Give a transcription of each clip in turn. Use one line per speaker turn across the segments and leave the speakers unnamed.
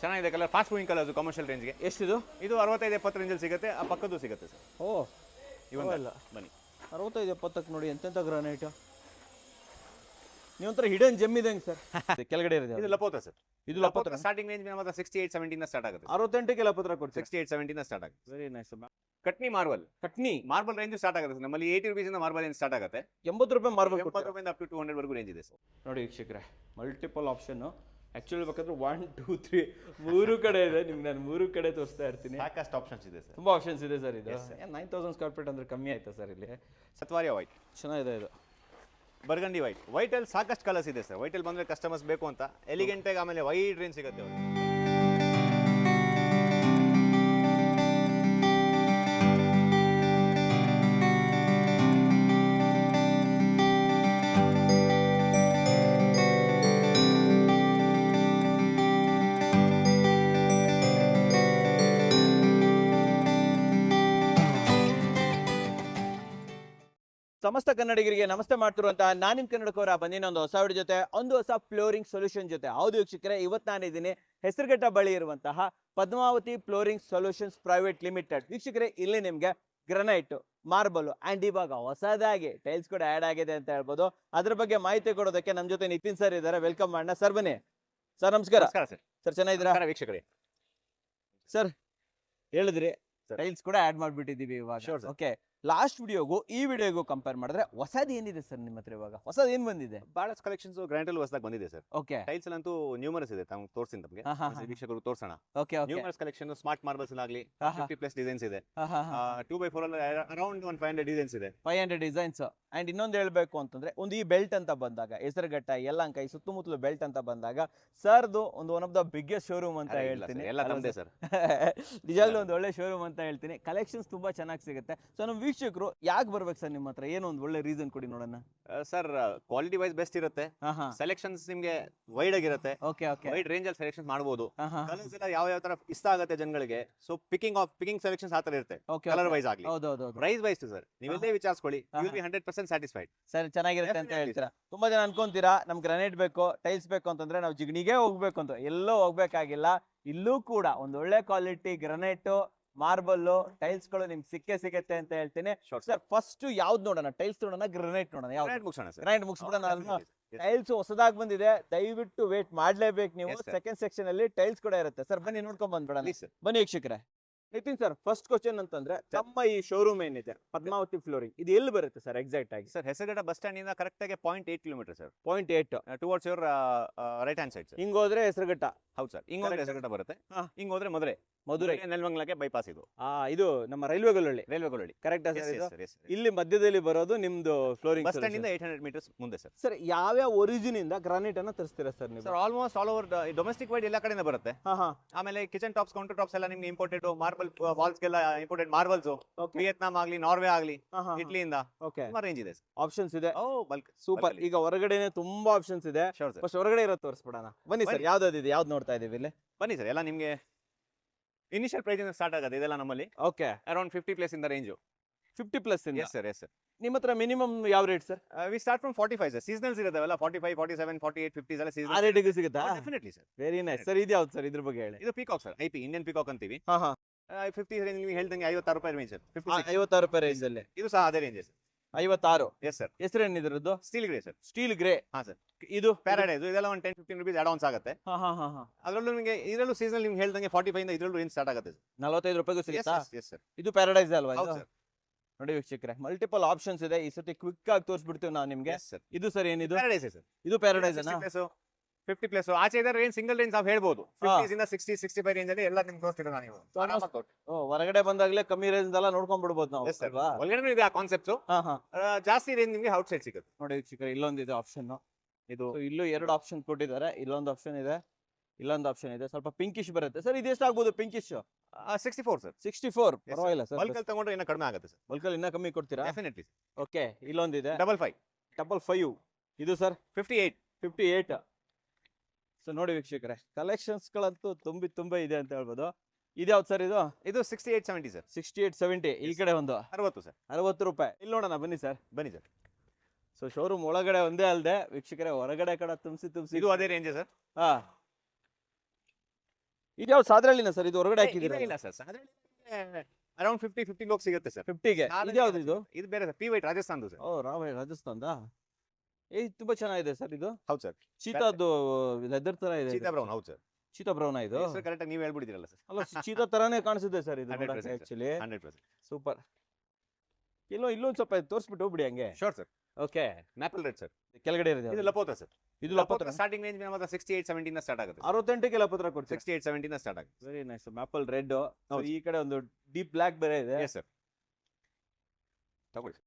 ಚೆನ್ನಾಗಿದೆ colour fast moving colours commercial ರೇಂಜ್ಗೆ
ಎಷ್ಟಿದು?
ಇದು ಅರವತ್ತೈದು ಎಪ್ಪತ್ತು ರೇಂಜಲ್ಲಿ ಸಿಗುತ್ತೆ ಆ ಪಕ್ಕದ್ದು ಸಿಗುತ್ತೆ ಸರ್.
ಓ
ಇವಂತ
ಇಲ್ಲ
ಬನ್ನಿ.
ಅರವತ್ತೈದು ಎಪ್ಪತ್ತಕ್ಕೆ ನೋಡಿ ಎಂತೆಂಥ ನೀವು ನೀವೊಂಥರ ಹಿಡನ್ ಜಮ್ ಇದೆ ಸರ್? ಕೆಳಗಡೆ
ಇದು
ಲಪೋತ
ಲಪೋತ್ರ ಸರ್.
ಇದು ಲಪೋತ್ರ
ಸ್ಟಾರ್ಟಿಂಗ್ ರೇಂಜ್ ಮಾತ್ರ ಸಿಕ್ಸ್ಟಿ ಏಟ್ ಸೆವೆಂಟಿನ ಸ್ಟಾರ್ಟ್ ಆಗುತ್ತೆ
ಅರವತ್ತೆಂಟಕ್ಕೆ ಲಪೋತ್ರ ಕೊಡಿ
ಸಿಕ್ಸ್ಟಿ ಏಟ್ ಸೆವೆಂಟಿನ ಸ್ಟಾರ್ಟ್ ಆಗುತ್ತೆ.
Very nice
Katni marble.
Katni?
Marble range start ಆಗುತ್ತೆ ಸರ್. ನಮ್ಮಲ್ಲಿ ಏಯ್ಟಿ ರುಪೀಸ್ ಇಂದ ಮಾರ್ಬಲ್ ಏನು ಸ್ಟಾರ್ಟ್ ಆಗುತ್ತೆ.
ಎಂಬತ್ತು ರೂಪಾಯಿ ಮಾರ್ಬಲ್
ಎಂಬತ್ತು ರೂಪಾಯಿಂದ ಅಪ್ ಟು ಟೂ ಹಂಡ್ರೆಡ್ ವರೆಗೂ ರೇಂಜ್ ಇದೆ ಸರ್.
ನೋಡಿ ವೀಕ್ಷಕರೇ ಮಲ್ಟಿಪಲ್ ಆಪ್ಷನ್ನು ಆ್ಯಕ್ಚುಲಿ ಬೇಕಾದ್ರೆ ಒನ್ ಟೂ ತ್ರೀ ಮೂರು ಕಡೆ ಇದೆ. ನಿಮ್ಗೆ ನಾನು ಮೂರು ಕಡೆ ತೋರಿಸ್ತಾ ಇರ್ತೀನಿ.
ಸಾಕಷ್ಟು ಆಪ್ಷನ್ಸ್ ಇದೆ ಸರ್.
ತುಂಬ ಆಪ್ಷನ್ಸ್ ಇದೆ ಸರ್ ಇದು. ನೈನ್ ತೌಸಂಡ್ ಸ್ಕ್ವೇರ್ ಫೀಟ್ ಅಂದರೆ ಕಮ್ಮಿ ಆಯ್ತಾ ಸರ್ ಇಲ್ಲಿ?
ಸತ್ವಾರಿಯ ವೈಟ್
ಚೆನ್ನಾಗಿದೆ ಇದು.
ಬರ್ಗಂಡಿ ವೈಟ್ ವೈಟಲ್ಲಿ ಸಾಕಷ್ಟು ಕಲರ್ಸ್ ಇದೆ ಸರ್. ವೈಟಲ್ಲಿ ಬಂದರೆ ಕಸ್ಟಮರ್ಸ್ ಬೇಕು ಅಂತ. ಎಲಿಗೆಂಟಾಗಿ ಆಮೇಲೆ ವೈಟ್ ರೇಂಜ್ ಸಿಗುತ್ತೆ ಅವ್ರಿಗೆ.
ಸಮಸ್ತ ಕನ್ನಡಿಗರಿಗೆ ನಮಸ್ತೆ ಮಾಡ್ತಿರುವಂತಹ ನಾನಿನ್ ಕನ್ನಡಕವರ ಬಂದಿನ ಒಂದು ಹೊಸ ವಿಡಿಯೋ ಜೊತೆ ಒಂದು ಹೊಸ ಫ್ಲೋರಿಂಗ್ ಸೊಲ್ಯೂಷನ್ ಜೊತೆ. ಹೌದು ವೀಕ್ಷಕರೆ ಇವತ್ತು ನಾನಿದ್ದೀನಿ ಹೆಸರುಘಟ್ಟ ಬಳಿ ಇರುವಂತಹ Padmavathi flooring solutions private limited ವೀಕ್ಷಕರೇ ಇಲ್ಲಿ ನಿಮಗೆ ಗ್ರನೈಟ್ ಮಾರ್ಬಲ್ ಅಂಡ್ ಇವಾಗ ಹೊಸದಾಗಿ ಟೈಲ್ಸ್ ಕೂಡ ಆ್ಯಡ್ ಆಗಿದೆ ಅಂತ ಹೇಳ್ಬೋದು. ಅದ್ರ ಬಗ್ಗೆ ಮಾಹಿತಿ ಕೊಡೋದಕ್ಕೆ ನಮ್ಮ ಜೊತೆ ನಿತಿನ್ ಸರ್ ಇದ್ದಾರೆ. ವೆಲ್ಕಮ್ ಮಾಡೋಣ ಸರ್ ಬನ್ನಿ. ಸರ್ ನಮಸ್ಕಾರ.
ಸರ್.
ಸರ್ ಚೆನ್ನಾಗಿದ್ದೀರಾ?
ವೀಕ್ಷಕರೇ.
ಸರ್ ಹೇಳಿದ್ರಿ. ಟೈಲ್ಸ್ ಕೂಡ ಆಡ್ ಮಾಡ್ಬಿಟ್ಟಿದೀವಿ ಇವಾಗ. ಓಕೆ ಲಾಸ್ಟ್ ವಿಡಿಯೋಗೂ ಈ ವಿಡಿಯೋಗೂ ಕಂಪೇರ್ ಮಾಡಿದ್ರೆ ಹೊಸದು ಏನಿದೆ ಸರ್ ನಿಮ್ಮ ಹತ್ರ ಇವಾಗ? ಹೊಸದು ಏನ್ ಬಂದಿದೆ?
ಬಹಳಷ್ಟು ಕಲೆಕ್ಷನ್ಸ್ ಅಲ್ಲಿ ಹೊಸದಾಗಿ ಬಂದಿದೆ ಸರ್.
ಓಕೆ.
ಟೈಲ್ಸ್ ಅಂತೂ ನ್ಯೂಮರಸ್ ಇದೆ ತಾವು ತೋರಿಸ್ತೀನಿ
ನಮಗೆ.
ವೀಕ್ಷಕರು ತೋರಿಸೋಣ.
Okay
numerous collection smart marbles ಆಗಲಿ. ಫಿಫ್ಟಿ ಪ್ಲಸ್ ಡಿಸೈನ್ಸ್ ಇದೆ. ಟೂ ಬೈ ಫೋರ್ ಅಲ್ಲಿ around one five hundred designs ಇದೆ.
ಫೈವ್ ಹಂಡ್ರೆಡ್ ಡಿಸೈನ್ಸ್ ಅಂಡ್ ಇನ್ನೊಂದು ಹೇಳ್ಬೇಕು ಅಂತಂದ್ರೆ ಒಂದು ಈ ಬೆಲ್ಟ್ ಅಂತ ಬಂದಾಗ ಹೆಸರುಘಟ್ಟ ಎಲ್ಲ ಈ ಸುತ್ತಮುತ್ತಲು ಬೆಲ್ಟ್ ಅಂತ ಬಂದಾಗ ಸರ್ದು ಒಂದು one of the biggest showroom ಅಂತ ಹೇಳ್ತೀನಿ. ನಿಜಾಗ್ಲೂ ಒಂದು ಒಳ್ಳೆ ಶೋರೂಮ್ ಅಂತ ಹೇಳ್ತೀನಿ. ಕಲೆಕ್ಷನ್ಸ್ ತುಂಬಾ ಚೆನ್ನಾಗಿ ಸಿಗುತ್ತೆ. ಸೊ ನಮ್ಮ ವೀಕ್ಷಕರು ಯಾಕೆ ಬರ್ಬೇಕು ಸರ್ ನಿಮ್ಮ ಹತ್ರ ಏನೋ ಒಂದು ಒಳ್ಳೆ ರೀಸನ್ ಕೊಡಿ ನೋಡೋಣ.
ಸರ್ ಕ್ವಾಲಿಟಿ ವೈಸ್ ಬೆಸ್ಟ್ ಇರುತ್ತೆ. ಸೆಲೆಕ್ಷನ್ಸ್ ನಿಮಗೆ ವೈಡ್ ಆಗಿರುತ್ತೆ
ಓಕೆ ಓಕೆ.
ವೈಡ್ ರೇಂಜ್ ಅಲ್ಲಿ ಸೆಲೆಕ್ಷನ್ ಮಾಡಬಹುದು ಕಲರ್ಸ್ ಎಲ್ಲ ಯಾವ ಯಾವ ತರ ಇಷ್ಟ ಆಗುತ್ತೆ ಜನಗಳಿಗೆ so picking of picking selections ಆ ತರ ಇರುತ್ತೆ. ಕಲರ್ ವೈಸ್ ಆಗಲಿ.
ಹೌದು.
ಪ್ರೈಸ್ ವೈಸ್ ಸರ್ ನೀವೆಲ್ಲೇ ವಿಚಾರಿಸ್ಕೊಳ್ಳಿ. You be hundred percent satisfied
sir ಚೆನ್ನಾಗಿರುತ್ತೆ ಅಂತ ಹೇಳ್ತೀರಾ? ತುಂಬಾ ಜನ ಅನ್ಕೊಂತೀರಾ ನಮ್ ಗ್ರಾನೈಟ್ ಬೇಕು ಟೈಲ್ಸ್ ಬೇಕು ಅಂತಂದ್ರೆ ನಾವು ಜಿಗಣಿಗೆ ಹೋಗ್ಬೇಕು ಅಂತ. ಎಲ್ಲೋ ಹೋಗ್ಬೇಕಾಗಿಲ್ಲ ಇಲ್ಲೂ ಕೂಡ ಒಂದ್ ಒಳ್ಳೆ ಕ್ವಾಲಿಟಿ ಗ್ರಾನೈಟ್ ಮಾರ್ಬಲ್ ಟೈಲ್ಸ್ಗಳು ನಿಮ್ಗೆ ಸಿಕ್ಕೇ ಸಿಗುತ್ತೆ ಅಂತ ಹೇಳ್ತೀನಿ. ಸರ್ ಫಸ್ಟ್ ಯಾವ್ದು ನೋಡೋಣ? ಟೈಲ್ಸ್ ನೋಡೋಣ ಗ್ರನೈಟ್ ನೋಡೋಣ ಯಾವ್ದು?
ಮುಗಿಸೋಣ
ಗ್ರಾನೈಟ್ ಮುಗಿಸ್ಬಿಡೋಣ ಟೈಲ್ಸ್ ಹೊಸದಾಗಿ ಬಂದಿದೆ. ದಯವಿಟ್ಟು ವೇಟ್ ಮಾಡ್ಲೇಬೇಕು ನೀವು. ಸೆಕೆಂಡ್ ಸೆಕ್ಷನ್ ಅಲ್ಲಿ ಟೈಲ್ಸ್ ಕೂಡ ಇರುತ್ತೆ. ಸರ್ ಬನ್ನಿ ನೋಡ್ಕೊಂಡ್ ಬಂದ್ಬಿಡೋಣ. ಬನ್ನಿ ವೀಕ್ಷಕರೇ. ನಿತಿನ್ ಸರ್ ಫಸ್ಟ್ ಕ್ವಶನ್ ಅಂತಂದ್ರೆ ತಮ್ಮ ಈ ಶೋರೂಮ್ ಏನಿದೆ? ಪದ್ಮಾವತಿ ಫ್ಲೋರಿಂಗ್ ಇದು ಎಲ್ಲಿ ಬರುತ್ತೆ ಸರ್ ಎಕ್ಸಾಕ್ಟ್ ಆಗಿ?
ಸರ್ ಹೆಸರುಘಟ್ಟ ಬಸ್ ಸ್ಟ್ಯಾಂಡ್ ಇಂದ ಕರೆಕ್ಟ್ ಆಗಿ point eight kilometre sir
point eight
towards your right hand side sir
ಹಿಂಗ್ ಹೋದ್ರೆ ಹೆಸರುಘಟ್ಟ.
ಹೌದು ಸರ್ ಹಿಂಗ್ ಹೋದ್ರೆ ಹೆಸರುಘಟ್ಟ ಬರುತ್ತೆ.
ಹಾ.
ಹಿಂಗ್ ಹೋದ್ರೆ ಮದುರೆ.
ಮಧುರೈ
ನೆಲಮಂಗ್ಲಕ್ಕೆ ಬೈಪಾಸ್ ಇದು.
ಆ ಇದು ನಮ್ಮ ರೈಲ್ವೆ ಗೊಳ್ಳಿ
ರೈಲ್ವೆ ಗೋಳಳ್ಳಿ
ಕರೆಕ್ಟ್ ಸರ್. ಇಲ್ಲಿ ಮಧ್ಯದಲ್ಲಿ ಬರೋದು ನಿಮ್ದು ಫ್ಲೋರಿಂಗ್
ಬಸ್ ಸ್ಟ್ಯಾಂಡ್ ಇಂದ ಏಟ್ ಹಂಡ್ರೆಡ್ ಮೀಟರ್ಸ್ ಮುಂದೆ ಸರ್
ಸರ್ ಯಾವ್ಯಾವ ಒರಿಜಿನ್ ಇಂದ ಗ್ರಾನೈಟ್ ಅನ್ನ ತರಿಸ್ತೀರಾ ಸರ್ ನೀವು?
Sir almost all over domestic wide ಎಲ್ಲ ಕಡೆಯಿಂದ ಬರುತ್ತೆ. ಆಮೇಲೆ ಕಿಚನ್ ಟಾಪ್ಸ್ ಕೌಂಟರ್ ಟಾಪ್ಸ್ ಎಲ್ಲ ನಿಮ್ಗೆ ಇಂಪೋರ್ಟೆಡ್ ಮಾರ್ಬಲ್ ವಾಲ್ಸ್ಗೆಲ್ಲ ಇಂಪಾರ್ಟೆಂಟ್ ಮಾರ್ಬಲ್ಸ್ ವಿಯತ್ನಾಂ ಆಗಲಿ ನಾರ್ವೆ ಆಗಲಿ ಇಟ್ಲಿಯಿಂದ
ಓಕೆ
ತುಂಬಾ ರೇಂಜ್ ಇದೆ.
ಆಪ್ಷನ್ಸ್ ಇದೆ.
ಓ ಬಲ್ಕ್
ಸೂಪರ್ ಈಗ ಹೊರಗಡೆನೆ ತುಂಬಾ ಆಪ್ಷನ್ಸ್ ಇದೆ. ಫಸ್ಟ್ ಹೊರಗಡೆ ಇರೋದು ತೋರಿಸ್ಬಿಡೋಣ. ಬನ್ನಿ ಸರ್
ಬನ್ನಿ.
ಇದೆ ಯಾವ್ದು ನೋಡ್ತಾ ಇದೀವಿ ಇಲ್ಲಿ?
ಬನ್ನಿ ಸರ್ ಎಲ್ಲ ನಿಮಗೆ ಇನಿಷಿಯಲ್ ಪ್ರೈಸ್ ಇಂದ ಸ್ಟಾರ್ಟ್ ಆಗುತ್ತೆ ಇದೆಲ್ಲ ನಮ್ಮಲ್ಲಿ.
ಓಕೆ
ಅರೌಂಡ್ ಫಿಫ್ಟಿ ಪ್ಲೇಸ್ ಇಂದ ರೇಂಜ್
ಫಿಫ್ಟಿ ಪ್ಲಸ್ ಇಂದ?
ಎಸ್ ಸರ್ ಎಸ್ ಸರ್
ನಿಮ್ಮ ಹತ್ರ ಮಿನಿಮಮ್ ಯಾವ rate sir
we start from forty five sir seasonals ಇರೋದಲ್ಲ forty five forty seven forty eight fifty ಎಲ್ಲ
ಆ
ಸೀಸನ್
ಡಿಗ್ರಿ ಸಿಗುತ್ತಾ
definitely sir
very nice sir ಇದು ಯಾವ್ದು ಸರ್ ಇದ್ರ ಬಗ್ಗೆ ಹೇಳಿ?
ಇದು peacock sir I P Indian peacock ಅಂತೀವಿ.
ಹಾ ಹಾ
ಫಿಫ್ಟಿ ರೇಂಜ್ ನೀವು ಹೇಳ್ದಂಗೆ ಐವತ್ತಾರು ರೂಪಾಯಿ ರೇಂಜ್ ಫಿಫ್ಟಿ
ಐವತ್ತಾರು ರೂಪಾಯಿ ರೇಂಜ್ ಅಲ್ಲಿ.
ಇದು ಸಹ ಅದೇ ರೇಂಜ್ ಸರ್.
ಐವತ್ತಾರು?
Yes sir
ಹೆಸರೇನಿದ್ರದ್ದು?
Steel grey sir.
Steel grey
ಹಾ ಸರ್
ಇದು?
ಪ್ಯಾರಾಡೈಸ್ ಇದೆಲ್ಲ ಒಂದು ಟೆನ್ ಫಿಫ್ಟೀನ್ ರುಪೀಸ್ ಅಡೌನ್ಸ್ ಆಗುತ್ತೆ.
ಹಾ ಹಾ ಹಾ
ಅದರಲ್ಲೂ ನಿಮಗೆ ಇದರಲ್ಲೂ ಸೀಸನ್ ನಿಮ್ಗೆ ಹೇಳ್ದಂಗೆ ಫಾರ್ಟಿ ಫೈವ್ ಇಂದ ಇದರಲ್ಲೂ ರೇಂಜ್ ಸ್ಟಾರ್ಟ್ ಆಗುತ್ತೆ
ನಲವತ್ತೈದು ರೂಪಾಯಿಗೂ ಸಿಗುತ್ತಾ?
ಎಸ್ ಸರ್
ಇದು ಪ್ಯಾರಡೈಸ್ ಅಲ್ವಾ?
ಸರ್
ನೋಡಿ ವೀಕ್ಷಕರೇ ಮಲ್ಟಿಪಲ್ ಆಪ್ಷನ್ಸ್ ಇದೆ. ಈ ಸತಿ ಕ್ವಿಕ್ ಆಗಿ ತೋರಿಸ್ಬಿಡ್ತೀವಿ ನಾವು ನಿಮ್ಗೆ. ಇದು ಸರ್ ಏನಿದು?
ಪ್ಯಾರಡೈಸ್ ಸರ್
ಇದು ಪ್ಯಾರಡೈಸ್
ಫಿಫ್ಟಿ ಪ್ಲಸ್ ಆಚೆ ಇದ್ರೆ ರೇಂಜ್ ಸಿಂಗಲ್ ರೇಂಜ್ ನಾವು ಹೇಳ್ಬೋದು. ಫಿಫ್ಟೀಸ್ ಇಂದ ಸಿಕ್ಸ್ಟಿ ಸಿಕ್ಸ್ಟಿ ಫೈವ್ ರೇಂಜ್ ಅಲ್ಲಿ ಎಲ್ಲ ನಿಮ್ಗೆ ತೋರಿಸ್ತೀರ ನೀವು ಆರಾಮಾಗಿ
ಓ ಹೊರಗಡೆ ಬಂದಾಗ್ಲೇ ಕಮ್ಮಿ ರೇಂಜ್ ಎಲ್ಲ ನೋಡ್ಕೊಂಡ್ ಬಿಡ್ಬೋದು ನಾವು
Yes, sir.
ಅಲ್ವಾ?
ಒಳಗಡೆ ಇದೆ ಆ ಕಾನ್ಸೆಪ್ಟ್
ಹಾ ಹಾ.
ಜಾಸ್ತಿ ರೇಂಜ್ ನಿಮಗೆ ಔಟ್ ಸೈಡ್ ಸಿಗುತ್ತೆ.
ನೋಡಿ ವೀಕ್ಷಕರೇ ಇಲ್ಲೊಂದು ಇದೆ ಆಪ್ಷನ್
ಇದು
So, ಇಲ್ಲೂ ಎರಡು ಆಪ್ಷನ್ ಕೊಟ್ಟಿದ್ದಾರೆ. ಇಲ್ಲೊಂದು ಆಪ್ಷನ್ ಇದೆ ಇಲ್ಲೊಂದು ಆಪ್ಷನ್ ಇದೆ. ಸ್ವಲ್ಪ ಪಿಂಕಿಶ್ ಬರುತ್ತೆ. ಸರ್ ಇದು ಎಷ್ಟಾಗ್ಬೋದು pinkish
sixty four sir
sixty four
sir.
ಪರವಾಗಿಲ್ಲ ಸರ್
ಬಲ್ಕ್ ತಗೊಂಡ್ರೆ ಇನ್ನೂ ಕಡಿಮೆ ಆಗುತ್ತೆ ಸರ್
ಬಲ್ಕಲ್ಲಿ ಇನ್ನೂ ಕಮ್ಮಿ ಕೊಡ್ತೀರಾ?
ಡೆಫಿನೆಟ್ಲಿ
ಓಕೆ ಇಲ್ಲೊಂದಿದೆ.
ಡಬಲ್ ಫೈವ್
ಡಬಲ್ ಫೈವ್ ಇದು sir
fifty eight
fifty eight so ನೋಡಿ ವೀಕ್ಷಕರೇ ಕಲೆಕ್ಷನ್ಸ್ಗಳಂತೂ ತುಂಬಿ ತುಂಬ ಇದೆ ಅಂತ ಹೇಳ್ಬೋದು. ಇದ್ಯಾವ್ದು ಸರ್ ಇದು?
ಇದು sixty eight seventy sir.
Sixty eight seventy ಈ ಕಡೆ ಒಂದು.
ಅರವತ್ತು ಸರ್.
ಅರವತ್ತು ರೂಪಾಯಿ. ಇಲ್ಲಿ ನೋಡೋಣ ಬನ್ನಿ ಸರ್.
ಬನ್ನಿ ಸರ್.
ಸೊ ಶೋರೂಮ್ ಒಳಗಡೆ ಒಂದೇ ಅಲ್ಲದೆ ವೀಕ್ಷಕರೇ ಹೊರಗಡೆ ಕಡೆ ತುಂಬಿಸಿ ತುಂಬಿಸಿ.
ಇದು ಅದೇ ರೇಂಜ್ ಸರ್?
ಹಾ. ಇದು ಯಾವ ಸಾದ್ರಳ್ಳಿನ ಸರ್? ಇದು ಹೊರಗಡೆ ಹಾಕಿದ್ರೆ
ಇಲ್ಲ ಸರ್. ಅರೌಂಡ್ ಫಿಫ್ಟಿ ಫಿಫ್ಟಿ ಲೋಕ್ ಸಿಗುತ್ತೆ ಸರ್.
ಫಿಫ್ಟಿಗೆ ಇದು ಯಾವ್ದು ಇದು?
ಇದು ಬೇರೆ ಸರ್. ಪಿ ವೈಟ್ ರಾಜಸ್ಥಾನದು ಸರ್.
ಓ ರಾವ್ ರಾಜಸ್ಥಾನದ? ಏ ತುಂಬಾ ಚೆನ್ನಾಗಿದೆ ಸರ್ ಇದು.
ಹೌದು ಸರ್.
ಚೀತಾದ್ದು ಲೆದರ್ ತರ ಇದೆ
ಸೀತಾ ಬ್ರೌನ್ ಹೌದು ಸರ್.
ಚೀತಾ ಬ್ರೌನ್ ಇದು?
ಸರ್ ಕರೆಕ್ಟಾಗಿ ನೀವು ಹೇಳ್ಬಿಡಿದಿರಲ್ಲ ಸರ್.
ಅಲ್ಲ ಚೀತಾ ತರಾನೇ ಕಾಣಿಸುತ್ತೆ ಸರ್ ಇದು
100%
ಆಕ್ಚುಲಿ ಸೂಪರ್. ಇಲ್ಲೋ ಇಲ್ಲೊಂದ್ ಸ್ವಲ್ಪ ತೋರಿಸ್ಬಿಟ್ಟು ಹೋಗ್ಬಿಡಿ ಹಂಗೆ.
Sure sir.
Okay
maple red sir.
ಕೆಳಗಡೆ ಇರೋದು
ಇದು
ಲಪೋತ್ರ
ಲಪೋತ ಸರ್.
ಇದು ಲಪೋತ್ರ
ಸ್ಟಾರ್ಟಿಂಗ್ ರೇಂಜ್ ಮಾತ್ರ ಸಿಕ್ಸ್ಟಿ ಏಟ್ ಸೆವೆಂಟಿನ ಸ್ಟಾರ್ಟ್ ಆಗುತ್ತೆ
ಅರವತ್ತೆಂಟಕ್ಕೆ ಲಪೋತ್ರ ಕೊಡ್ತೀವಿ
ಸಿಕ್ಸ್ಟಿ ಏಟ್ ಸೆವೆಂಟಿನ ಸ್ಟಾರ್ಟ್ ಆಗುತ್ತೆ
ವೆರಿ ನೈಸ್ ಮ್ಯಾಪಲ್ ರೆಡ್. ಈ ಕಡೆ ಒಂದು ಡೀಪ್ ಬ್ಲಾಕ್ ಬೇರೆ ಇದೆ.
ಎಸ್ ಸರ್ ತಗೊಳ್ಳಿ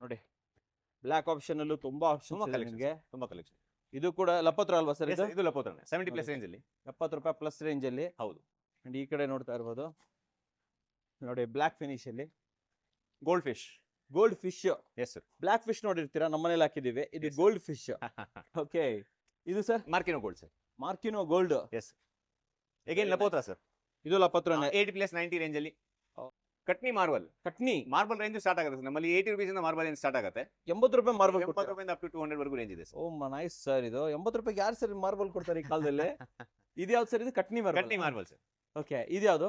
ನೋಡಿ. ಬ್ಲಾಕ್ ಆಪ್ಷನ್ ಅಲ್ಲೂ ತುಂಬಾ ಆಪ್ಷನ್
ತುಂಬಾ ಕಲೆಕ್ಷನ್
ಇದು ಕೂಡ ಲಪತ್ರ ಅಲ್ವಾ ಸರ್ ಇದು?
ಇದು ಸೆವೆಂಟಿ ಪ್ಲಸ್. ರೇಂಜ್ ಅಲ್ಲಿ.
ಎಪ್ಪತ್ತು ರೂಪಾಯಿ ಪ್ಲಸ್ ರೇಂಜ್ ಅಲ್ಲಿ.
ಹೌದು.
ಅಂಡ್ ಈ ಕಡೆ ನೋಡ್ತಾ ಇರ್ಬೋದು. ನೋಡಿ ಬ್ಲಾಕ್ ಫಿನಿಶ್ ಅಲ್ಲಿ.
Goldfish
goldfish
yes sir
black fish ನೋಡಿರ್ತೀರಾ ನಮ್ಮನೇಲಿ ಹಾಕಿದೀವಿ ಇದು ಗೋಲ್ಡ್ ಫಿಶ್ ಓಕೆ ಇದು sir
Marquino gold sir
Marquino gold
yes again ಲಪೋತ್ರ sir
ಇದು ಲಪತ್ರನೇ
ಏಯ್ಟಿ ಪ್ಲಸ್ ನೈಂಟಿ ರೇಂಜ್ ಅಲ್ಲಿ.
ಹೌದು.
Katni marble.
Katni.
Marble range start ಆಗುತ್ತೆ sir. ನಮ್ಮಲ್ಲಿ ಏಯ್ಟಿ ರುಪೀಸ್ ಇಂದ ಮಾರ್ಬಲ್ ರೇಂಜ್ ಸ್ಟಾರ್ಟ್ ಆಗುತ್ತೆ.
ಎಂಬತ್ತು ರೂಪಾಯಿ ಮಾರ್ಬಲ್
ಎಂಬತ್ತು ರೂಪಾಯಿಂದ ಅಪ್ ಟು ಟೂ ಹಂಡ್ರೆಡ್ ವರೆಗೂ ರೇಂಜ್ ಇದೆ ಸರ್.
ಓ ನೈಸ್ ಸರ್ ಇದು. ಎಂಬತ್ತು ರೂಪಾಯಿ ಯಾರು ಸರ್ ಮಾರ್ಬಲ್ ಕೊಡ್ತಾರೆ ಈ ಕಾಲದಲ್ಲಿ? ಇದು ಯಾವ್ದು ಸರ್ ಇದು? Katni marble.
Katni marble sir.
Okay ಇದು ಯಾವ್ದು?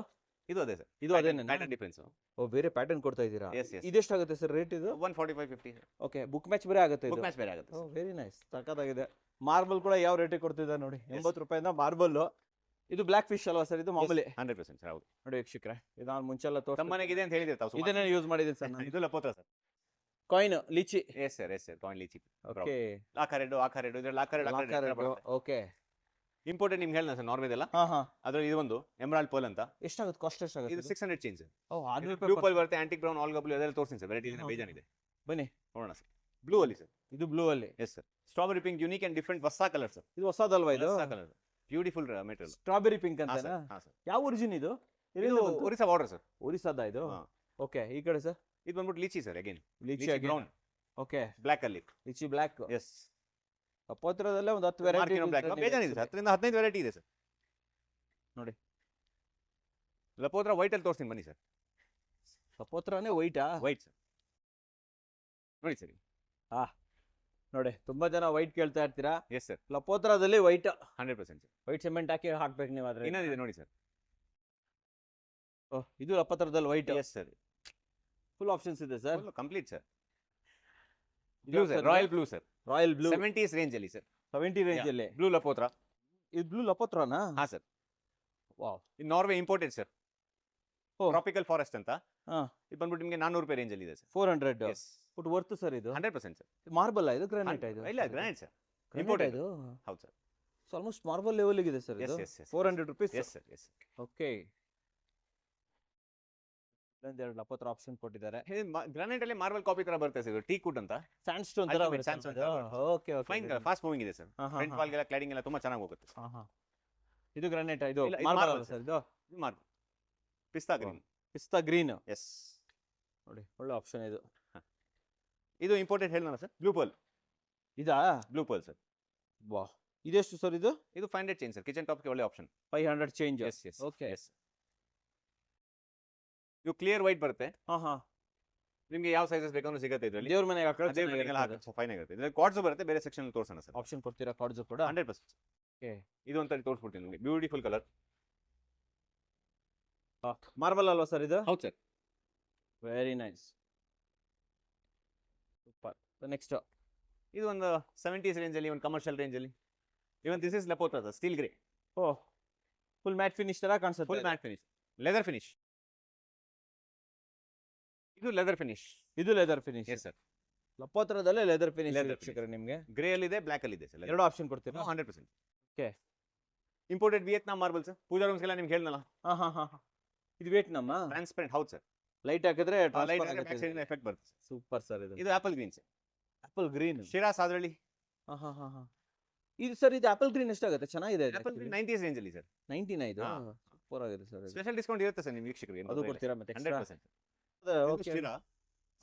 ಇದು ಅದೇ ಸರ್.
ಇದು ಅದೇ
ಪ್ಯಾಟರ್ನ್ ಡಿಫ್ರೆನ್ಸ್
ಓ ಬೇರೆ ಪ್ಯಾಟರ್ನ್ ಕೊಡ್ತಾ ಇದ್ದೀರಾ?
ಎಸ್ ಎಸ್
ಇದೆಷ್ಟಾಗುತ್ತೆ ಸರ್ ರೇಟ್ ಇದು?
One forty five fifty
okay book match ಬೇರೆ ಆಗುತ್ತೆ
ಬುಕ್
ಇದು
ಮ್ಯಾಚ್ ಬೇರೆ ಆಗುತ್ತೆ
ವೆರಿ ನೈಸ್ ಸಖತ್ತಾಗಿದೆ. ಮಾರ್ಬಲ್ ಕೂಡ ಯಾವ ರೇಟಿಗೆ ಕೊಡ್ತಿದ್ದಾರೆ ನೋಡಿ. ಎಂಬತ್ತು ರೂಪಾಯಿಂದ ಮಾರ್ಬಲ್ ಇದು ಬ್ಲಾಕ್ ಫಿಶ್ ಅಲ್ವಾ ಸರ್ ಇದು ಮಾಮೂಲಿ.
ಹಂಡ್ರೆಡ್ ಪರ್ಸೆಂಟ್ ಸರ್ ಹೌದು.
ನೋಡಿ ವೀಕ್ಷಕ್ರೆ ಇದು ನಾನು ಮುಂಚೆಲ್ಲ
ಮನೆಗೆ ಇದೆ ಅಂತ ಹೇಳಿದ್ರೆ ತಾವು.
ಇದನ್ನೇ ಯೂಸ್ ಮಾಡಿದ್ದೀನಿ ಸರ್ ನಾನು?
ಇದು ಲಪೋತ್ರ sir
coin lychee
yes sir yes sir coin lychee
okay
ಆಕಾರೆಡು ಆಕಾರೆಡು ಇದ್ರಲ್ಲಿ ಆಕಾರೆಡು
ಓಕೆ
ಇಂಪೋರ್ಟೆಡ್ ನಿಮ್ಗೆ ಹೇಳ ಸರ್ ನಾರ್ವೇದಲ್ಲ
ಹಾ ಹಾ.
ಅದ್ರಲ್ಲಿ ಇದು ಒಂದು ಎಮರಾಲ್ಡ್ ಪೋಲ್ ಅಂತ.
ಎಷ್ಟಾಗುತ್ತೆ ಕಾಸ್ಟ್
ಇದು
ಎಷ್ಟಾಗುತ್ತೆ
ಸಿಕ್ಸ್ ಹಂಡ್ರೆಡ್ ಚೇಂಜ್ ಬ್ಲೂ ಪೋಲ್ ಬರುತ್ತೆ ಆಂಟಿಕ್ ಬ್ರೌನ್ ಆಲ್ ಗಬ್ಲು ಅದೆಲ್ಲ ತೋರಿಸ್ತೀನಿ ಸರ್ ವೆರೈಟಿ
ಬೇಜಾನ್
ಬೇಜಾನಿದೆ.
ಬನ್ನಿ.
ನೋಡೋಣ ಸರ್ ಬ್ಲೂ ಅಲ್ಲಿ ಸರ್
ಇದು ಬ್ಲೂ ಅಲ್ಲಿ.
Yes sir strawberry pink unique and different ಹೊಸ ಕಲರ್ ಸರ್
ಇದು ಹೊಸದಲ್ವಾ ಇದು?
ಹೊಸ colour beautiful material
strawberry pink
ಅಂತ
ಯಾವ ಒರಿಜಿನ್ ಇದು?
ಇದು? Orissa border sir.
ಒರಿಸ್ಸಾದ ಇದು? ಓಕೆ ಈ ಕಡೆ ಸರ್?
ಇದು ಬಂದ್ಬಿಟ್ಟು lychee sir again
lychee
brown
okay
black ಅಲ್ಲಿ.
ಲಿಚಿ ಬ್ಲ್ಯಾಕ್
ಎಸ್
ಪತ್ರದಲ್ಲೇ ಒಂದು ಹತ್ತು ವೆರೈಟಿ
ಬೇಜಾನಿದೆ ಸರ್. ಹತ್ತರಿಂದ ಹದಿನೈದು ವೆರೈಟಿ ಇದೆ ಸರ್.
ನೋಡಿ.
ಲಪೋತ್ರ ವೈಟ್ ಅಲ್ಲಿ ತೋರಿಸ್ತೀನಿ ಬನ್ನಿ ಸರ್.
ಸಪೋತ್ರನೇ ವೈಟಾ
ವೈಟ್ ಸರ್. ನೋಡಿ ಸರಿ.
ಸರ್ ನೋಡಿ ತುಂಬಾ ಜನ ವೈಟ್ ಕೇಳ್ತಾ ಇರ್ತೀರಾ?
Yes sir
ಲಪೋತ್ರದಲ್ಲಿ white.
Hundred percent
white cement ಹಾಕಿ ಹಾಕ್ಬೇಕು ನೀವು ಆದ್ರೆ
ಏನಿದೆ ನೋಡಿ ಸರ್
ಓ, ಇದು ಲಪೋತ್ರದಲ್ಲಿ white.
Yes sir
full options ಇದೆ sir
complete sir blue sir royal blue sir
royal blue
seventies range ಅಲ್ಲಿ ಸರ್
ಸೆವೆಂಟಿ ರೇಂಜ್ ಅಲ್ಲಿ.
ಬ್ಲೂ ಲಪೋತ್ರ
ಇದು ಬ್ಲೂ ಲಪೋತ್ರನಾ
ಹಾ ಸರ್
ವಾವ್
ಇದು Norway imported sir
oh.
Tropical forest ಅಂತ.
ಹಾ.
ಇದು ಬಂದ್ಬಿಟ್ಟು ನಿಮಗೆ ನಾನ್ನೂರು ರೂಪಾಯಿ ರೇಂಜ್ ಅಲ್ಲಿ ಇದೆ sir
four hundred
yes
but worth sir ಇದು?
ಹಂಡ್ರೆಡ್ ಪರ್ಸೆಂಟ್ ಸರ್
ಮಾರ್ಬಲ್ ಇದು? ಗ್ರಾನೈಟ್ ಇದು?
ಇಲ್ಲ ಗ್ರಾನೈಟ್ ಸರ್ ಇಂಪೋರ್ಟ್
ಇದು?
ಹೌದು ಸರ್
ಆಲ್ಮೋಸ್ಟ್ ಮಾರ್ಬಲ್ ಲೆವೆಲ್ ಇದೆ? ಸರ್ ಇದು four hundred rupees
yes sir yes
okay ಎರಡು ಲಪ್ಪತ್ರ ಆಪ್ಷನ್ ಕೊಟ್ಟಿದ್ದಾರೆ.
ಗ್ರಾನೈಟ್ ಅಲ್ಲಿ ಮಾರ್ಬಲ್ ಕಾಪಿ ತರ ಬರುತ್ತೆ ಸರ್ ಟೀ ಕುಡ್ ಅಂತ.
ಸ್ಯಾಂಡ್ ಸ್ಟೋನ್ ತರ
sandstone ತರ
okay okay
fine fast moving ಇದೆ ಸರ್ ಫ್ರಂಟ್ ವಾಲ್ ಗೆಲ್ಲ ಕ್ಲೈಡಿಂಗ್ ಎಲ್ಲ ತುಂಬಾ ಚೆನ್ನಾಗಿ ಹೋಗುತ್ತೆ
ಇದು ಗ್ರಾನೈಟ್ ಇದು? ಮಾರ್ಬಲ್ ಸರ್ ಇದು?
Marble pista green
pista green
yes
ನೋಡಿ ಒಳ್ಳೆ ಆಪ್ಷನ್ ಇದು.
ಇದು ಇಂಪೋರ್ಟೆಡ್ ಹೇಳೋಣ ಸರ್ ಬ್ಲೂ ಪರ್ಲ್
ಇದಾ?
ಬ್ಲೂ ಪರ್ಲ್ ಸರ್
ವಾ ಇದೆಷ್ಟು ಸರ್ ಇದು?
ಇದು five hundred change sir kitchen ಟಾಪ್ಗೆ ಒಳ್ಳೆ option
five hundred change
yes yes
okay
yes ಇದು ಕ್ಲಿಯರ್ ವೈಟ್ ಬರುತ್ತೆ.
ಹಾ ಹಾ.
ನಿಮಗೆ ಯಾವ ಸೈಜಸ್ ಬೇಕಾದ್ರೂ ಸಿಗುತ್ತೆ ಇದರಲ್ಲಿ.
ದೇವ್ರ ಮನೆಗೆ
ಅದೇ ಮನೆಗೆಲ್ಲ ಹಾಕಿ ಫೈನ್ ಆಗುತ್ತೆ. ಇದರಲ್ಲಿ ಕಾರ್ಡ್ಸ್ ಬರುತ್ತೆ ಬೇರೆ ಸೆಕ್ಷನ್ ತೋರಿಸೋಣ ಸರ್
ಆಪ್ಷನ್ ಕೊಡ್ತೀರಾ ಕಾರ್ಡ್ಸ್ ಕೂಡ?
ಹಂಡ್ರೆಡ್ ಪರ್ಸೆಂಟ್
ಓಕೆ
ಇದು ಅಂತ ತೋರಿಸ್ಬಿಡ್ತೀನಿ ನಿಮಗೆ. ಬ್ಯೂಟಿಫುಲ್ ಕಲರ್
ಮಾರ್ಬಲ್ ಅಲ್ವಾ ಸರ್ ಇದು?
ಹೌದು ಸರ್
ವೆರಿ ನೈಸ್ ನೆಕ್ಸ್ಟ್
ಇದು ಒಂದು ಸೆವೆಂಟೀಸ್ ರೇಂಜಲ್ಲಿ ಒಂದು ಕಮರ್ಷಿಯಲ್ ರೇಂಜಲ್ಲಿ even this is ಲೆಪೋತ್ರ sir steel grey
oh full matt finish ತರ ಕಾಣಿಸುತ್ತೆ.
Full matt finish leather finish ಇದು ಲೆದರ್ ಫಿನಿಶ್
ಇದು ಲೆದರ್ ಫಿನಿಶ್
ಎಸ್ ಸರ್
ಲಪೋತ್ರದಲ್ಲೇ ಲೆದರ್ ಫಿನಿಶ್ ವೀಕ್ಷಕರೇ ನಿಮಗೆ
ಗ್ರೇ ಅಲ್ಲಿ ಇದೆ ಬ್ಲಾಕ್ ಅಲ್ಲಿ ಇದೆ ಸರ್
ಎರಡು ಆಪ್ಷನ್ ಕೊಡ್ತೀರಾ?
Hundred percent
okay.
Imported Vietnam marble sir puja ರೂಮ್ಸ್ಗೆಲ್ಲ ನಿಮ್ಗೆ ಹೇಳ್ನಲ್ಲ
ಹಾಂ ಹಾಂ ಹಾಂ ಇದು ವೇಟ್ ನಮ್ಮ
ಟ್ರಾನ್ಸ್ಪರೆಂಟ್ ಹೌದು ಸರ್
ಲೈಟ್ ಹಾಕಿದ್ರೆ
ಲೈಟ್ ಎಫೆಕ್ಟ್ ಬರುತ್ತೆ.
ಸೂಪರ್ ಸರ್ ಇದು.
ಇದು apple green sir
apple green
Shira Sadrahalli
ಹಾ ಹಾ ಹಾ ಇದು ಸರ್ ಇದು ಆಪಲ್ ಗ್ರೀನ್ ಎಷ್ಟಾಗುತ್ತೆ ಚೆನ್ನಾಗಿದೆ
ಆಪಲ್ ಗ್ರೀನ್ ನೈಂಟೀಸ್ ರೇಂಜಲ್ಲಿ ಸರ್.
ನೈನ್ಟೀನ್ ಇದು
ಹಾ.
ಸೂಪರ್ ಆಗಿದೆ ಸರ್ ಇದು
ಸ್ಪೆಷಲ್ ಡಿಸ್ಕೌಂಟ್ ಇರುತ್ತೆ ಸರ್ ನಿಮ್ಮ ವೀಕ್ಷಕರಿಗೆ
ಅದು ಕೊಡ್ತೀರಾ ಮತ್ತೆ
ಹಂಡ್ರೆಡ್ ಪರ್ಸೆಂಟ್ ಶಿರಾ.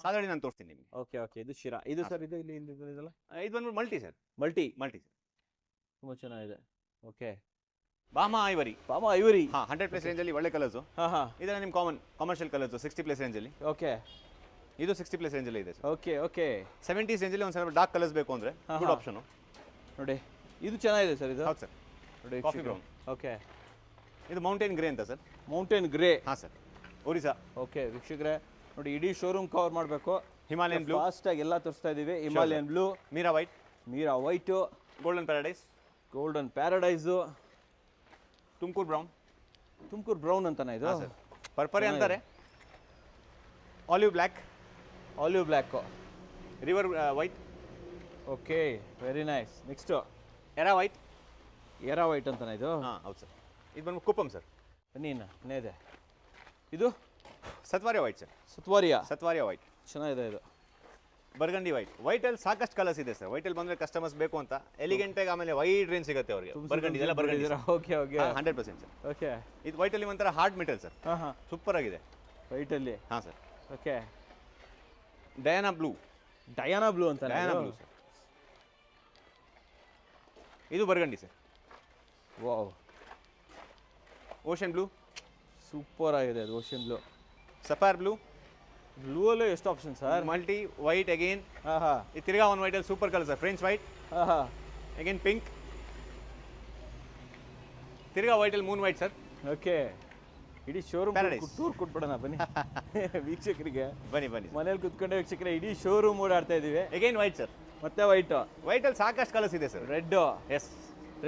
ಸಾದ್ರಳ್ಳಿ ನಾನು ತೋರಿಸ್ತೀನಿ ನಿಮಗೆ.
ಓಕೆ ಓಕೆ ಇದು ಶಿರಾ. ಇದು
ಹಾ.
ಸರ್ ಇದು ಇಲ್ಲಿ ಇಲ್ಲಿ ಇದು ಇದೆಲ್ಲ?
ಇದು ಬಂದ್ಬಿಟ್ಟು multi sir.
Multi
multi sir.
ತುಂಬಾ ಚೆನ್ನಾಗಿದೆ. ಓಕೆ
ಬಾಮಾ ಐವರಿ.
ಪಾಮ ಐವರಿ.
ಹಾ ಹಂಡ್ರೆಡ್ ಪ್ಲಸ್ ರೇಂಜಲ್ಲಿ ಒಳ್ಳೆ ಕಲರ್ಸು
ಹಾ ಹಾ.
ಇದೆಲ್ಲ ನಿಮ್ಮ common commercial colours sixty plus ರೇಂಜಲ್ಲಿ
ಓಕೆ
ಇದು ಸಿಕ್ಸ್ಟಿ ಪ್ಲಸ್ ರೇಂಜಲ್ಲಿ ಇದೆ
ಓಕೆ ಓಕೆ
ಸೆವೆಂಟೀಸ್ ರೇಂಜಲ್ಲಿ ಒಂದು ಸ್ವಲ್ಪ ಡಾರ್ಕ್ ಕಲರ್ಸ್ ಬೇಕು ಅಂದರೆ ಗುಡ್. ಆಪ್ಷನು
ನೋಡಿ ಇದು ಚೆನ್ನಾಗಿದೆ ಸರ್ ಇದು.
ಹೌದು ಸರ್
ನೋಡಿ
ಕಾಫಿ ಬ್ರೌನ್
ಓಕೆ
ಇದು ಮೌಂಟೇನ್ ಗ್ರೇ ಅಂತ ಸರ್
ಮೌಂಟೇನ್ ಗ್ರೇ
ಹಾಂ ಸರ್ ಒರಿಸಾ
ಓಕೆ ವೀಕ್ಷಕರೇ ನೋಡಿ ಇಡೀ ಶೋರೂಮ್ ಕವರ್ ಮಾಡಬೇಕು.
ಹಿಮಾಲಯನ್ ಬ್ಲೂ
ಫಾಸ್ಟಾಗಿ ಎಲ್ಲ ತೋರಿಸ್ತಾ ಇದ್ದೀವಿ Himalayan blue
Meera white
Meera white
golden paradise
golden paradise
Tumakuru brown
Tumakuru brown ಅಂತಾನೆ ಇದು?
ಸರ್ ಪರ್ಪರೆ ಅಂತಾರೆ. Olive black
olive black
river white
okay very nice next
era white
era white ಅಂತಾನೆ ಇದು?
ಹಾಂ ಹೌದು ಸರ್. ಇದು ಬಂದು ಕುಪ್ಪಂ ಸರ್.
ನೀನು ಇದೆ. ಇದು?
Statuario white sir.
Statuario.
Statuario white
ಚೆನ್ನಾಗಿದೆ ಇದು.
ಬರ್ಗಂಡಿ ವೈಟ್ ವೈಟಲ್ಲಿ ಸಾಕಷ್ಟು ಕಲರ್ಸ್ ಇದೆ ಸರ್. ವೈಟಲ್ಲಿ ಬಂದರೆ ಕಸ್ಟಮರ್ಸ್ ಬೇಕು ಅಂತ. ಎಲಿಗೆಂಟಾಗಿ ಆಮೇಲೆ ವೈಟ್ ರೇಂಜ್ ಸಿಗುತ್ತೆ ಅವರಿಗೆ. ಬರ್ಗಂಡಿ ಇದೆಲ್ಲ burgundy
okay okay
hundred percent sir.
Okay
ಇದು ವೈಟಲ್ಲಿ ಒಂಥರ ಹಾರ್ಡ್ ಮೆಟಲ್ ಸರ್.
ಹಾಂ ಹಾಂ.
ಸೂಪರ್ ಆಗಿದೆ.
ವೈಟಲ್ಲಿ
ಹಾಂ sir.
Okay
Diana blue.
Diana blue ಅಂತ
ಡಯಾನಾ ಬ್ಲೂ ಸರ್. ಇದು burgundy sir.
Wow.
Ocean blue.
Super ಆಗಿದೆ ಅದು ocean blue.
Sapphire blue.
Blue ಅಲ್ಲೂ ಎಷ್ಟು option sir?
Multi white again
ಹಾಂ ಹಾಂ.
ಇದು ತಿರ್ಗಾ one ವೈಟಲ್ಲಿ super colour sir. French white.
ಹಾಂ ಹಾಂ.
ಅಗೇನ್ ಪಿಂಕ್ ತಿರ್ಗಾ ವೈಟಲ್ಲಿ ಮೂನ್ ವೈಟ್ ಸರ್.
ಓಕೆ. ಇಡೀ ಶೋರೂಮ್. ಟೂರ್ ಕೊಟ್ಬಿಡೋಣ ಬನ್ನಿ. ವೀಕ್ಷಕರಿಗೆ.
ಬನ್ನಿ ಬನ್ನಿ
ಮನೇಲಿ ಕುತ್ಕೊಂಡೆ ವೀಕ್ಷಕರ ಇಡೀ ಶೋರೂಮ್ ಓಡಾಡ್ತಾ ಇದೀವಿ.
ಎಗೈನ್ ವೈಟ್ ಸರ್
ಮತ್ತೆ ವೈಟ್
ವೈಟ್ ಅಲ್ಲಿ ಸಾಕಷ್ಟು ಕಲರ್ಸ್ ಇದೆ sir
red
yes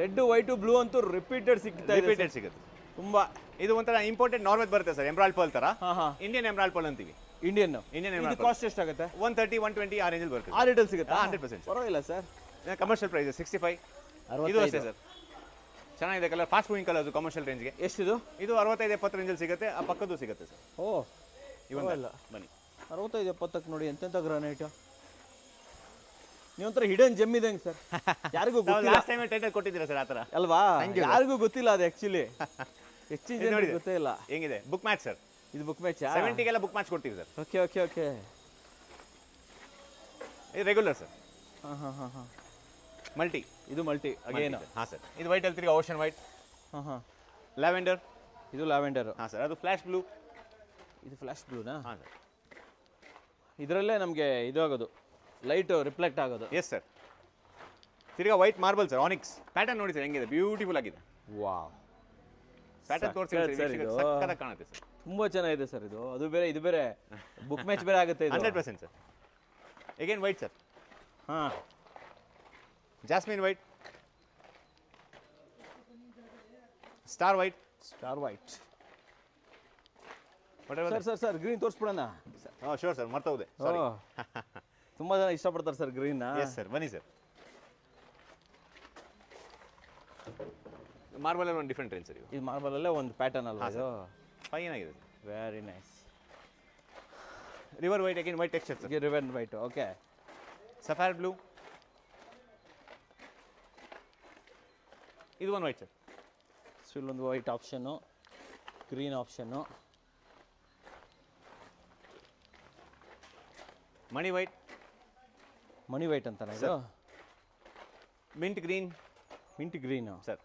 red white blue ಅಂತೂ ರಿಪೀಟೆಡ್ ಸಿಗ್ತಾ
ರಿಪೀಟೆಡ್ ಸಿಗುತ್ತೆ.
ತುಂಬಾ.
ಇದು ಒಂಥರ ಇಂಪಾರ್ಟೆಂಟ್ ನಾರ್ಮಲ್ ಬರುತ್ತೆ ಸರ್ ಎಮ್ರಾಲ್ ಪೋಲ್
ತರ.
ಇಂಡಿಯನ್ ಎಮ್ರಾಲ್ ಪೋಲ್ ಅಂತೀವಿ.
ಇಂಡಿಯನ್ ಇಂಡಿಯನ್
ಎಷ್ಟು
ಕಾಸ್ಟ್ ಎಷ್ಟಾಗುತ್ತೆ
ಒನ್ ತರ್ಟಿ ಒನ್ ಟ್ವೆಂಟಿ ಆ ರೇಂಜಲ್ಲಿ ಬರುತ್ತೆ
ಆ ರೇಟಲ್ಲಿ ಸಿಗುತ್ತಾ?
100% sir.
ಪರವಾಗಿಲ್ಲ sir
commercial price sixty five ಇದು ಅಷ್ಟೇ ಸರ್ ಚೆನ್ನಾಗಿದೆ colour fast moving colours commercial ರೇಂಜ್ಗೆ
ಎಷ್ಟಿದು?
ಇದು ಅರವತ್ತೈದು ಎಪ್ಪತ್ತು ರೇಂಜಲ್ಲಿ ಸಿಗುತ್ತೆ ಆ ಪಕ್ಕದ್ದು ಸಿಗುತ್ತೆ ಸರ್.
ಓ ಪರವಾಗಿಲ್ಲ.
ಬನ್ನಿ.
ಅರವತ್ತೈದು ಎಪ್ಪತ್ತಕ್ಕೆ ನೋಡಿ ಎಂತೆಂಥ ಗ್ರಾನೈಟ್ ನೀವೊಂಥರ ಹಿಡನ್ ಜಮ್ ಇದಂಗೆ ಸರ್. ಯಾರಿಗೂ
ಲಾಸ್ಟ್ ಟೈಮ್ ಟೈಟಲ್ ಕೊಟ್ಟಿದ್ದೀರಾ ಸರ್ ಆ ಥರ?
ಅಲ್ವಾ. ಯಾರಿಗೂ ಗೊತ್ತಿಲ್ಲ ಅದು ಆ್ಯಕ್ಚುಲಿ ಜನರಿಗೆ
ನೋಡಿದೆ.
ಗೊತ್ತೇ ಇಲ್ಲ.
ಹೆಂಗಿದೆ? Book match sir?
ಇದು ಬುಕ್ ಮ್ಯಾಚ್
ಸೆವೆಂಟಿಗೆಲ್ಲ ಬುಕ್ ಮ್ಯಾಚ್ ಕೊಡ್ತೀವಿ ಸರ್.
ಓಕೆ ಓಕೆ ಓಕೆ
ಇದು ರೆಗ್ಯುಲರ್ ಸರ್.
ಹಾಂ ಹಾಂ ಹಾಂ ಹಾಂ.
ಮಲ್ಟಿ
ಇದು ಮಲ್ಟಿ ಅಗೇನ್
ಹಾಂ ಸರ್. ಇದು ವೈಟ್ ಅಲ್ಲಿ ತಿರ್ಗಿ ಓಷನ್ ವೈಟ್
ಹಾಂ ಹಾಂ.
ಲ್ಯಾವೆಂಡರ್
ಇದು ಲ್ಯಾವೆಂಡರ್
ಹಾಂ ಸರ್ ಅದು ಫ್ಲಾಶ್ ಬ್ಲೂ
ಇದು ಫ್ಲಾಶ್ ಬ್ಲೂನಾ
ಹಾಂ ಸರ್.
ಇದರಲ್ಲೇ ನಮಗೆ ಇದು ಆಗೋದು ಲೈಟು ರಿಫ್ಲೆಕ್ಟ್ ಆಗೋದು.
ಎಸ್ ಸರ್ ತಿರ್ಗಾ white marble sir onyx pattern ನೋಡಿ ಸರ್ ಹೆಂಗಿದೆ? ಬ್ಯೂಟಿಫುಲ್ ಆಗಿದೆ.
ವಾವ್.
ಪ್ಯಾಟರ್ನ್ ತೋರಿಸಿ
ಇದು.
ಸಕ್ಕತ್ತಾಗಿ ಕಾಣುತ್ತೆ ಸರ್.
ತುಂಬ ಚೆನ್ನಾಗಿದೆ ಸರ್ ಇದು. ಅದು ಬೇರೆ ಇದು ಬೇರೆ. ಬುಕ್ ಮ್ಯಾಚ್ ಬೇರೆ ಆಗುತ್ತೆ ಇದು.
Hundred percent sir. Again white sir
ಹಾಂ.
Jasmine white star white
star white sir sir sir green ತೋರಿಸ್ಬಿಡೋಣ.
ಹಾಂ ಶೋರ್ ಸರ್ ಮರ್ತೋದೆ. ಸಾರಿ
ತುಂಬ ಜನ ಇಷ್ಟಪಡ್ತಾರೆ ಸರ್ ಗ್ರೀನ್ನ
ಎಸ್ ಸರ್ ಬನ್ನಿ ಸರ್ ಮಾರ್ಬಲ್ ಒಂದು ಡಿಫ್ರೆಂಟ್ ರೇಂಜ್ ಸರ್
ಇದು ಮಾರ್ಬಲಲ್ಲೇ ಒಂದು ಪ್ಯಾಟರ್ನ್ ಅಲ್ವಾ ಇದು?
ಫೈನ್ ಆಗಿದೆ
very nice
river white again white texture sir
raven white okay
sapphire blue ಇದು ಒಂದು ವೈಟ್ ಸರ್
ಸೊ ಇಲ್ಲೊಂದು ವೈಟ್ ಆಪ್ಷನ್ನು ಗ್ರೀನ್ ಆಪ್ಷನ್ನು
ಮಣಿ ವೈಟ್
ಮಣಿ ವೈಟ್ ಅಂತಾನೆ ಇದು?
Mint green
mint green
sir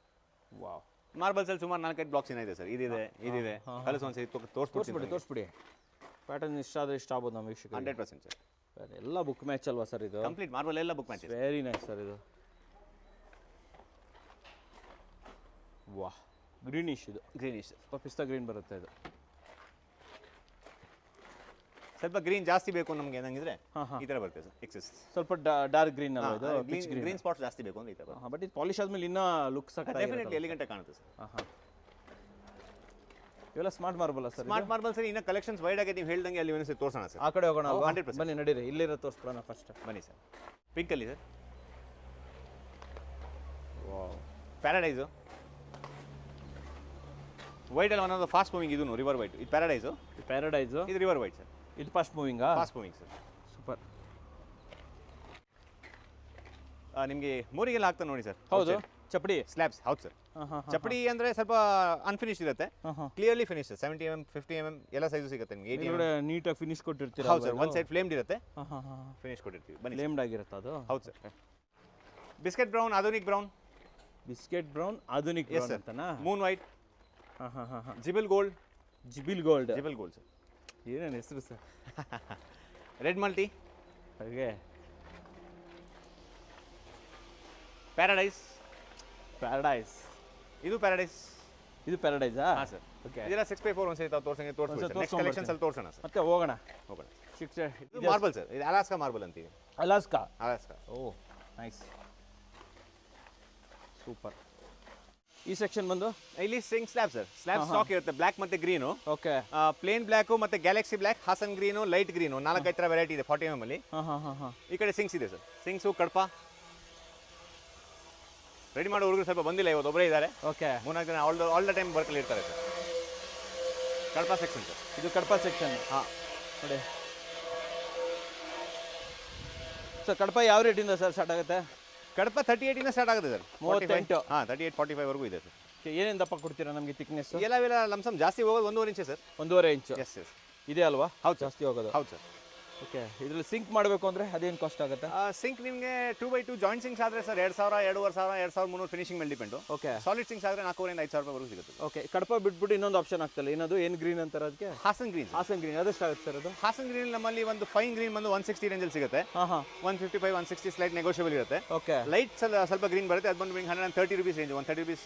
wow
ಮಾರ್ಬಲ್ಸಲ್ಲಿ ಸುಮಾರು ನಾಲ್ಕೈದು ಬ್ಲಾಕ್ಸ್ ಏನಿದೆ ಸರ್ ಇದಿದೆ ಇದಿದೆ. ಕಲಸ ಒಂದು
ಸರಿ
ತೋರಿಸ್ಬಿಡಿ
ತೋರಿಸ್ಬಿಡಿ. ಪ್ಯಾಟರ್ನ್ ಇಷ್ಟ ಆದರೆ ಇಷ್ಟ ಆಗ್ಬೋದು ನಮ್ಮ ವೀಕ್ಷಕ
ಹಂಡ್ರೆಡ್ ಪರ್ಸೆಂಟ್ ಸರ್
ಎಲ್ಲ ಬುಕ್ ಮ್ಯಾಚ್ ಅಲ್ವಾ ಸರ್ ಇದು?
ಕಂಪ್ಲೀಟ್ ಮಾರ್ಬಲ್ ಎಲ್ಲ book match
very nice sir ಇದು. ವಾಹ್ ಗ್ರೀನಿಶ್ ಇದು.
ಗ್ರೀನಿಶ್
ಸ್ವಲ್ಪ ಪಿಸ್ತಾ ಗ್ರೀನ್ ಬರುತ್ತೆ ಇದು.
ಸ್ವಲ್ಪ ಗ್ರೀನ್ ಜಾಸ್ತಿ ಬೇಕು ನಮಗೆ ಏನಂಗಿದ್ರೆ ಈ ತರ ಬರ್ತದೆ ಸರ್ ಎಕ್ಸಸ್
ಸ್ವಲ್ಪ ಡಾರ್ಕ್ ಗ್ರೀನ್ ಅಲ್ಲ ಇದು? ಪಿಚ್ ಗ್ರೀನ್
ಸ್ಪಾಟ್ ಸ್ಪಾಟ್ಸ್ ಜಾಸ್ತಿ ಬೇಕು ಅಂದ್ರೆ ಈ
ತರ ಬಟ್ ಇದು ಪಾಲಿಶ್ ಆದ್ಮೇಲೆ ಇನ್ನ ಲುಕ್
ಡೆಫಿನೆಟ್ಲಿ
ಸಾಕಾಗಿರುತ್ತೆ
ಎಲಿಗೆಂಟ್ ಕಾಣುತ್ತೆ ಸರ್.
ಹಾಂ ಇವೆಲ್ಲ smart marble sir
smart marble sir ಇನ್ನ ಕಲೆಕ್ಷನ್ಸ್ ವೈಡ್ ಆಗಿ ನೀವು ಹೇಳ್ದಂಗೆ ಅಲ್ಲಿ ಒಂದ್ಸರಿ ತೋರಿಸೋಣ ಸರ್.
ಆ ಕಡೆ ಹೋಗೋಣ
ಹಂಡ್ರೆಡ್
ಪರ್ಸೆಂಟ್
100%.
ಬನ್ನಿ ನಡೀರಿ. ಇಲ್ಲಿರೋ ತೋರಿಸ್ಬಿಡೋಣ ಫಸ್ಟ್
ಬನ್ನಿ ಸರ್. ಪಿಂಕಲ್ಲಿ ಸರ್. ಪ್ಯಾರಡೈಸು ವೈಟಲ್ಲಿ ಒಂದೊಂದು ಫಾಸ್ಟ್ ಮೂವಿಂಗ್ ಇದು ರಿವರ್ ವೈಟ್ ಇದು ಪ್ಯಾರಡೈಸು
ಪ್ಯಾರಡೈಸು
ಇದು ರಿವರ್ ವೈಟ್ ಸರ್
ಇದು fast moving
fast moving sir
super
ನಿಮಗೆ ಮೋರಿಗೆಲ್ಲ ಹಾಕ್ತಾನೆ ನೋಡಿ ಸರ್
ಹೌದು. ಚಪ್ಪಡಿ?
ಸ್ಲ್ಯಾಬ್ಸ್ ಹೌದು ಸರ್ ಚಪ್ಪಡಿ ಅಂದರೆ ಸ್ವಲ್ಪ ಅನ್ಫಿನಿಶ್ ಇರುತ್ತೆ. Clearly finish seventy M fifty M M ಎಲ್ಲ ಸೈಜು ಸಿಗುತ್ತೆ ನಿಮಗೆ
ನೀಟಾಗಿ ಫಿನಿಶ್ ಕೊಟ್ಟಿರ್ತೀವಿ
ಹೌದು ಸರ್ ಒಂದು ಸೈಡ್ ಫ್ಲೇಮ್ಡ್ ಇರುತ್ತೆ. ಫಿನಿಶ್ ಕೊಟ್ಟಿರ್ತೀವಿ. ಬನ್ನಿ
ಫ್ಲೇಮ್ಡ್ ಆಗಿರುತ್ತೆ ಅದು?
ಹೌದು sir biscuit brown Adhunik brown
biscuit brown Adhunik
yes sir
ಅಂತನಾ?
ಮೂನ್ ವೈಟ್ ಜಿಬಲ್ ಗೋಲ್ಡ್.
ಜಿಬಿಲ್ ಗೋಲ್ಡ್.
ಜಿಬಲ್ ಗೋಲ್ಡ್ ಸರ್.
ಏನೇನು ಹೆಸರು ಸರ್?
Red multi.
ಹಾಗೆ.
ಪ್ಯಾರಡೈಸ್.
ಪ್ಯಾರಡೈಸ್.
ಇದು ಪ್ಯಾರಡೈಸ್.
ಇದು ಪ್ಯಾರಡೈಸಾ
ಹಾಂ ಸರ್.
ಓಕೆ
ಇದೆಲ್ಲ ಸಿಕ್ಸ್ ಬೈ ಫೋರ್ ಒಂದ್ಸರಿ ತಾವು ತೋರ್ಸಂಗೆ ನೆಕ್ಸ್ಟ್ ಕಲೆಕ್ಷನ್ಸ್ ಅಲ್ಲಿ ತೋರ್ಸೋಣ ಸರ್.
ಮತ್ತೆ ಹೋಗೋಣ.
ಹೋಗೋಣ.
ಸಿಕ್ಸ್
ಇದು ಮಾರ್ಬಲ್ ಸರ್. ಇದು ಅಲಾಸ್ಕಾ ಮಾರ್ಬಲ್ ಅಂತೀವಿ.
Alaska
Alaska
oh nice super. ಈ ಸೆಕ್ಷನ್ ಬಂದು?
ಇಲ್ಲಿ single slab sir slab stock ಇರುತ್ತೆ. ಬ್ಲಾಕ್ ಮತ್ತೆ ಗ್ರೀನು
ಓಕೆ
ಪ್ಲೇನ್ ಬ್ಲಾಕ್ ಮತ್ತೆ galaxy black Hassan green light green ನಾಲ್ಕೈದು ಥರ ವೆರೈಟಿ ಇದೆ ಫಾರ್ಟಿ ಎಂ ಅಲ್ಲಿ
ಹಾಂ ಹಾಂ ಹಾಂ ಹಾಂ.
ಈ ಕಡೆ ಸಿಂಗ್ಸ್ ಇದೆ ಸರ್. ಸಿಂಗ್ಸು ಕಡಪ. ರೆಡಿ ಮಾಡೋ ಹುಡುಗರು ಸ್ವಲ್ಪ ಬಂದಿಲ್ಲ ಇವತ್ತು ಒಬ್ಬರೇ ಇದ್ದಾರೆ.
ಓಕೆ
ಮೂರ್ನಾಲ್ಕು ಜನ ಆಲ್ ಆಲ್ ದ ಟೈಮ್ ವರ್ಕಲ್ಲಿ ಇರ್ತಾರೆ ಸರ್. Kadapa section sir.
ಇದು ಕಡಪ ಸೆಕ್ಷನ್
ಹಾಂ.
ನೋಡಿ. ಸರ್ ಕಡಪ ಯಾವ ರೇಟಿಂದ ಸರ್ ಸ್ಟಾರ್ಟ್ ಆಗುತ್ತೆ?
ಕಡಪ ತರ್ಟಿ ಇಂದ ಸ್ಟಾರ್ಟ್ ಆಗುತ್ತೆ ಸರ್.
ಮೂವತ್ತೆಂಟು.
ಹಾಂ ತರ್ಟಿ ಏಟ್ ಫಾರ್ಟಿ ಫೈವ್ವರೆಗೂ ಇದೆ ಸರ್.
ಏನೇನು ದಪ್ಪ ಕೊಡ್ತೀರಾ ನಮಗೆ ತಿಕ್ನೆಸ್
ಎಲ್ಲ ಲಮ್ಸಮ್ ಜಾಸ್ತಿ ಹೋಗೋದು ಒಂದೂವರೆ ಇಂಚೆ ಸರ್.
ಒಂದೂವರೆ ಇಂಚು?
ಎಸ್ ಎಸ್
ಇದೆ ಅಲ್ವಾ?
ಹೌದು
ಜಾಸ್ತಿ ಹೋಗೋದು.
ಹೌದು ಸರ್.
ಓಕೆ ಇದ್ರಲ್ಲಿ ಸಿಂಕ್ ಮಾಡಬೇಕು ಅಂದರೆ ಅದೇನು ಕಾಸ್ಟ್ ಆಗುತ್ತೆ?
ಸಿಂಕ್ ನಿಮಗೆ two by two joint sinks ಆದರೆ ಸರ್ ಎರಡು ಸಾವಿರ ಎರಡೂವರೆ ಸಾವಿರ ಎರಡು ಸಾವಿರ ಮುನ್ನೂರು ಫಿನಿಶಿಂಗ್ ಮೇಲೆ ಡಿಪೆಂಡು
ಓಕೆ.
ಸಾಲಿಡ್ ಸಿಂಕ್ಸ್ ಆದರೆ ನಾಲ್ಕೂವರೆಯಿಂದ ಐದು ಸಾವಿರ ರೂಪಾಯಿ ಸಿಗುತ್ತೆ
ಓಕೆ ಕಡಪ ಬಿಟ್ಬಿಟ್ಟು ಇನ್ನೊಂದು ಆಪ್ಷನ್ ಆಗ್ತಲ್ಲ ಏನದು ಏನು ಗ್ರೀನ್ ಅಂತಾರೆ ಅದಕ್ಕೆ?
ಹಾಸನ್ ಗ್ರೀನ್
ಹಾಸನ್ ಗ್ರೀನ್ ಅದೆಷ್ಟಾಗುತ್ತೆ ಸರ್ ಅದು?
ಹಾಸನ್ ಗ್ರೀನ್ ನಮ್ಮಲ್ಲಿ ಒಂದು ಫೈನ್ ಗ್ರೀನ್ ಬಂದು ಒನ್ ಸಿಕ್ಸ್ಟಿ ರೇಂಜಲ್ಲಿ ಸಿಗುತ್ತೆ.
ಹಾಂ ಹಾಂ.
One fifty five one sixty slight negotiable ಇರುತ್ತೆ.
ಓಕೆ.
ಲೈಟ್ ಸ್ವಲ್ಪ ಗ್ರೀನ್ ಬರುತ್ತೆ ಅದು ಬಂದು ನಿಮಗೆ hundred thirty rupees range one thirty rupees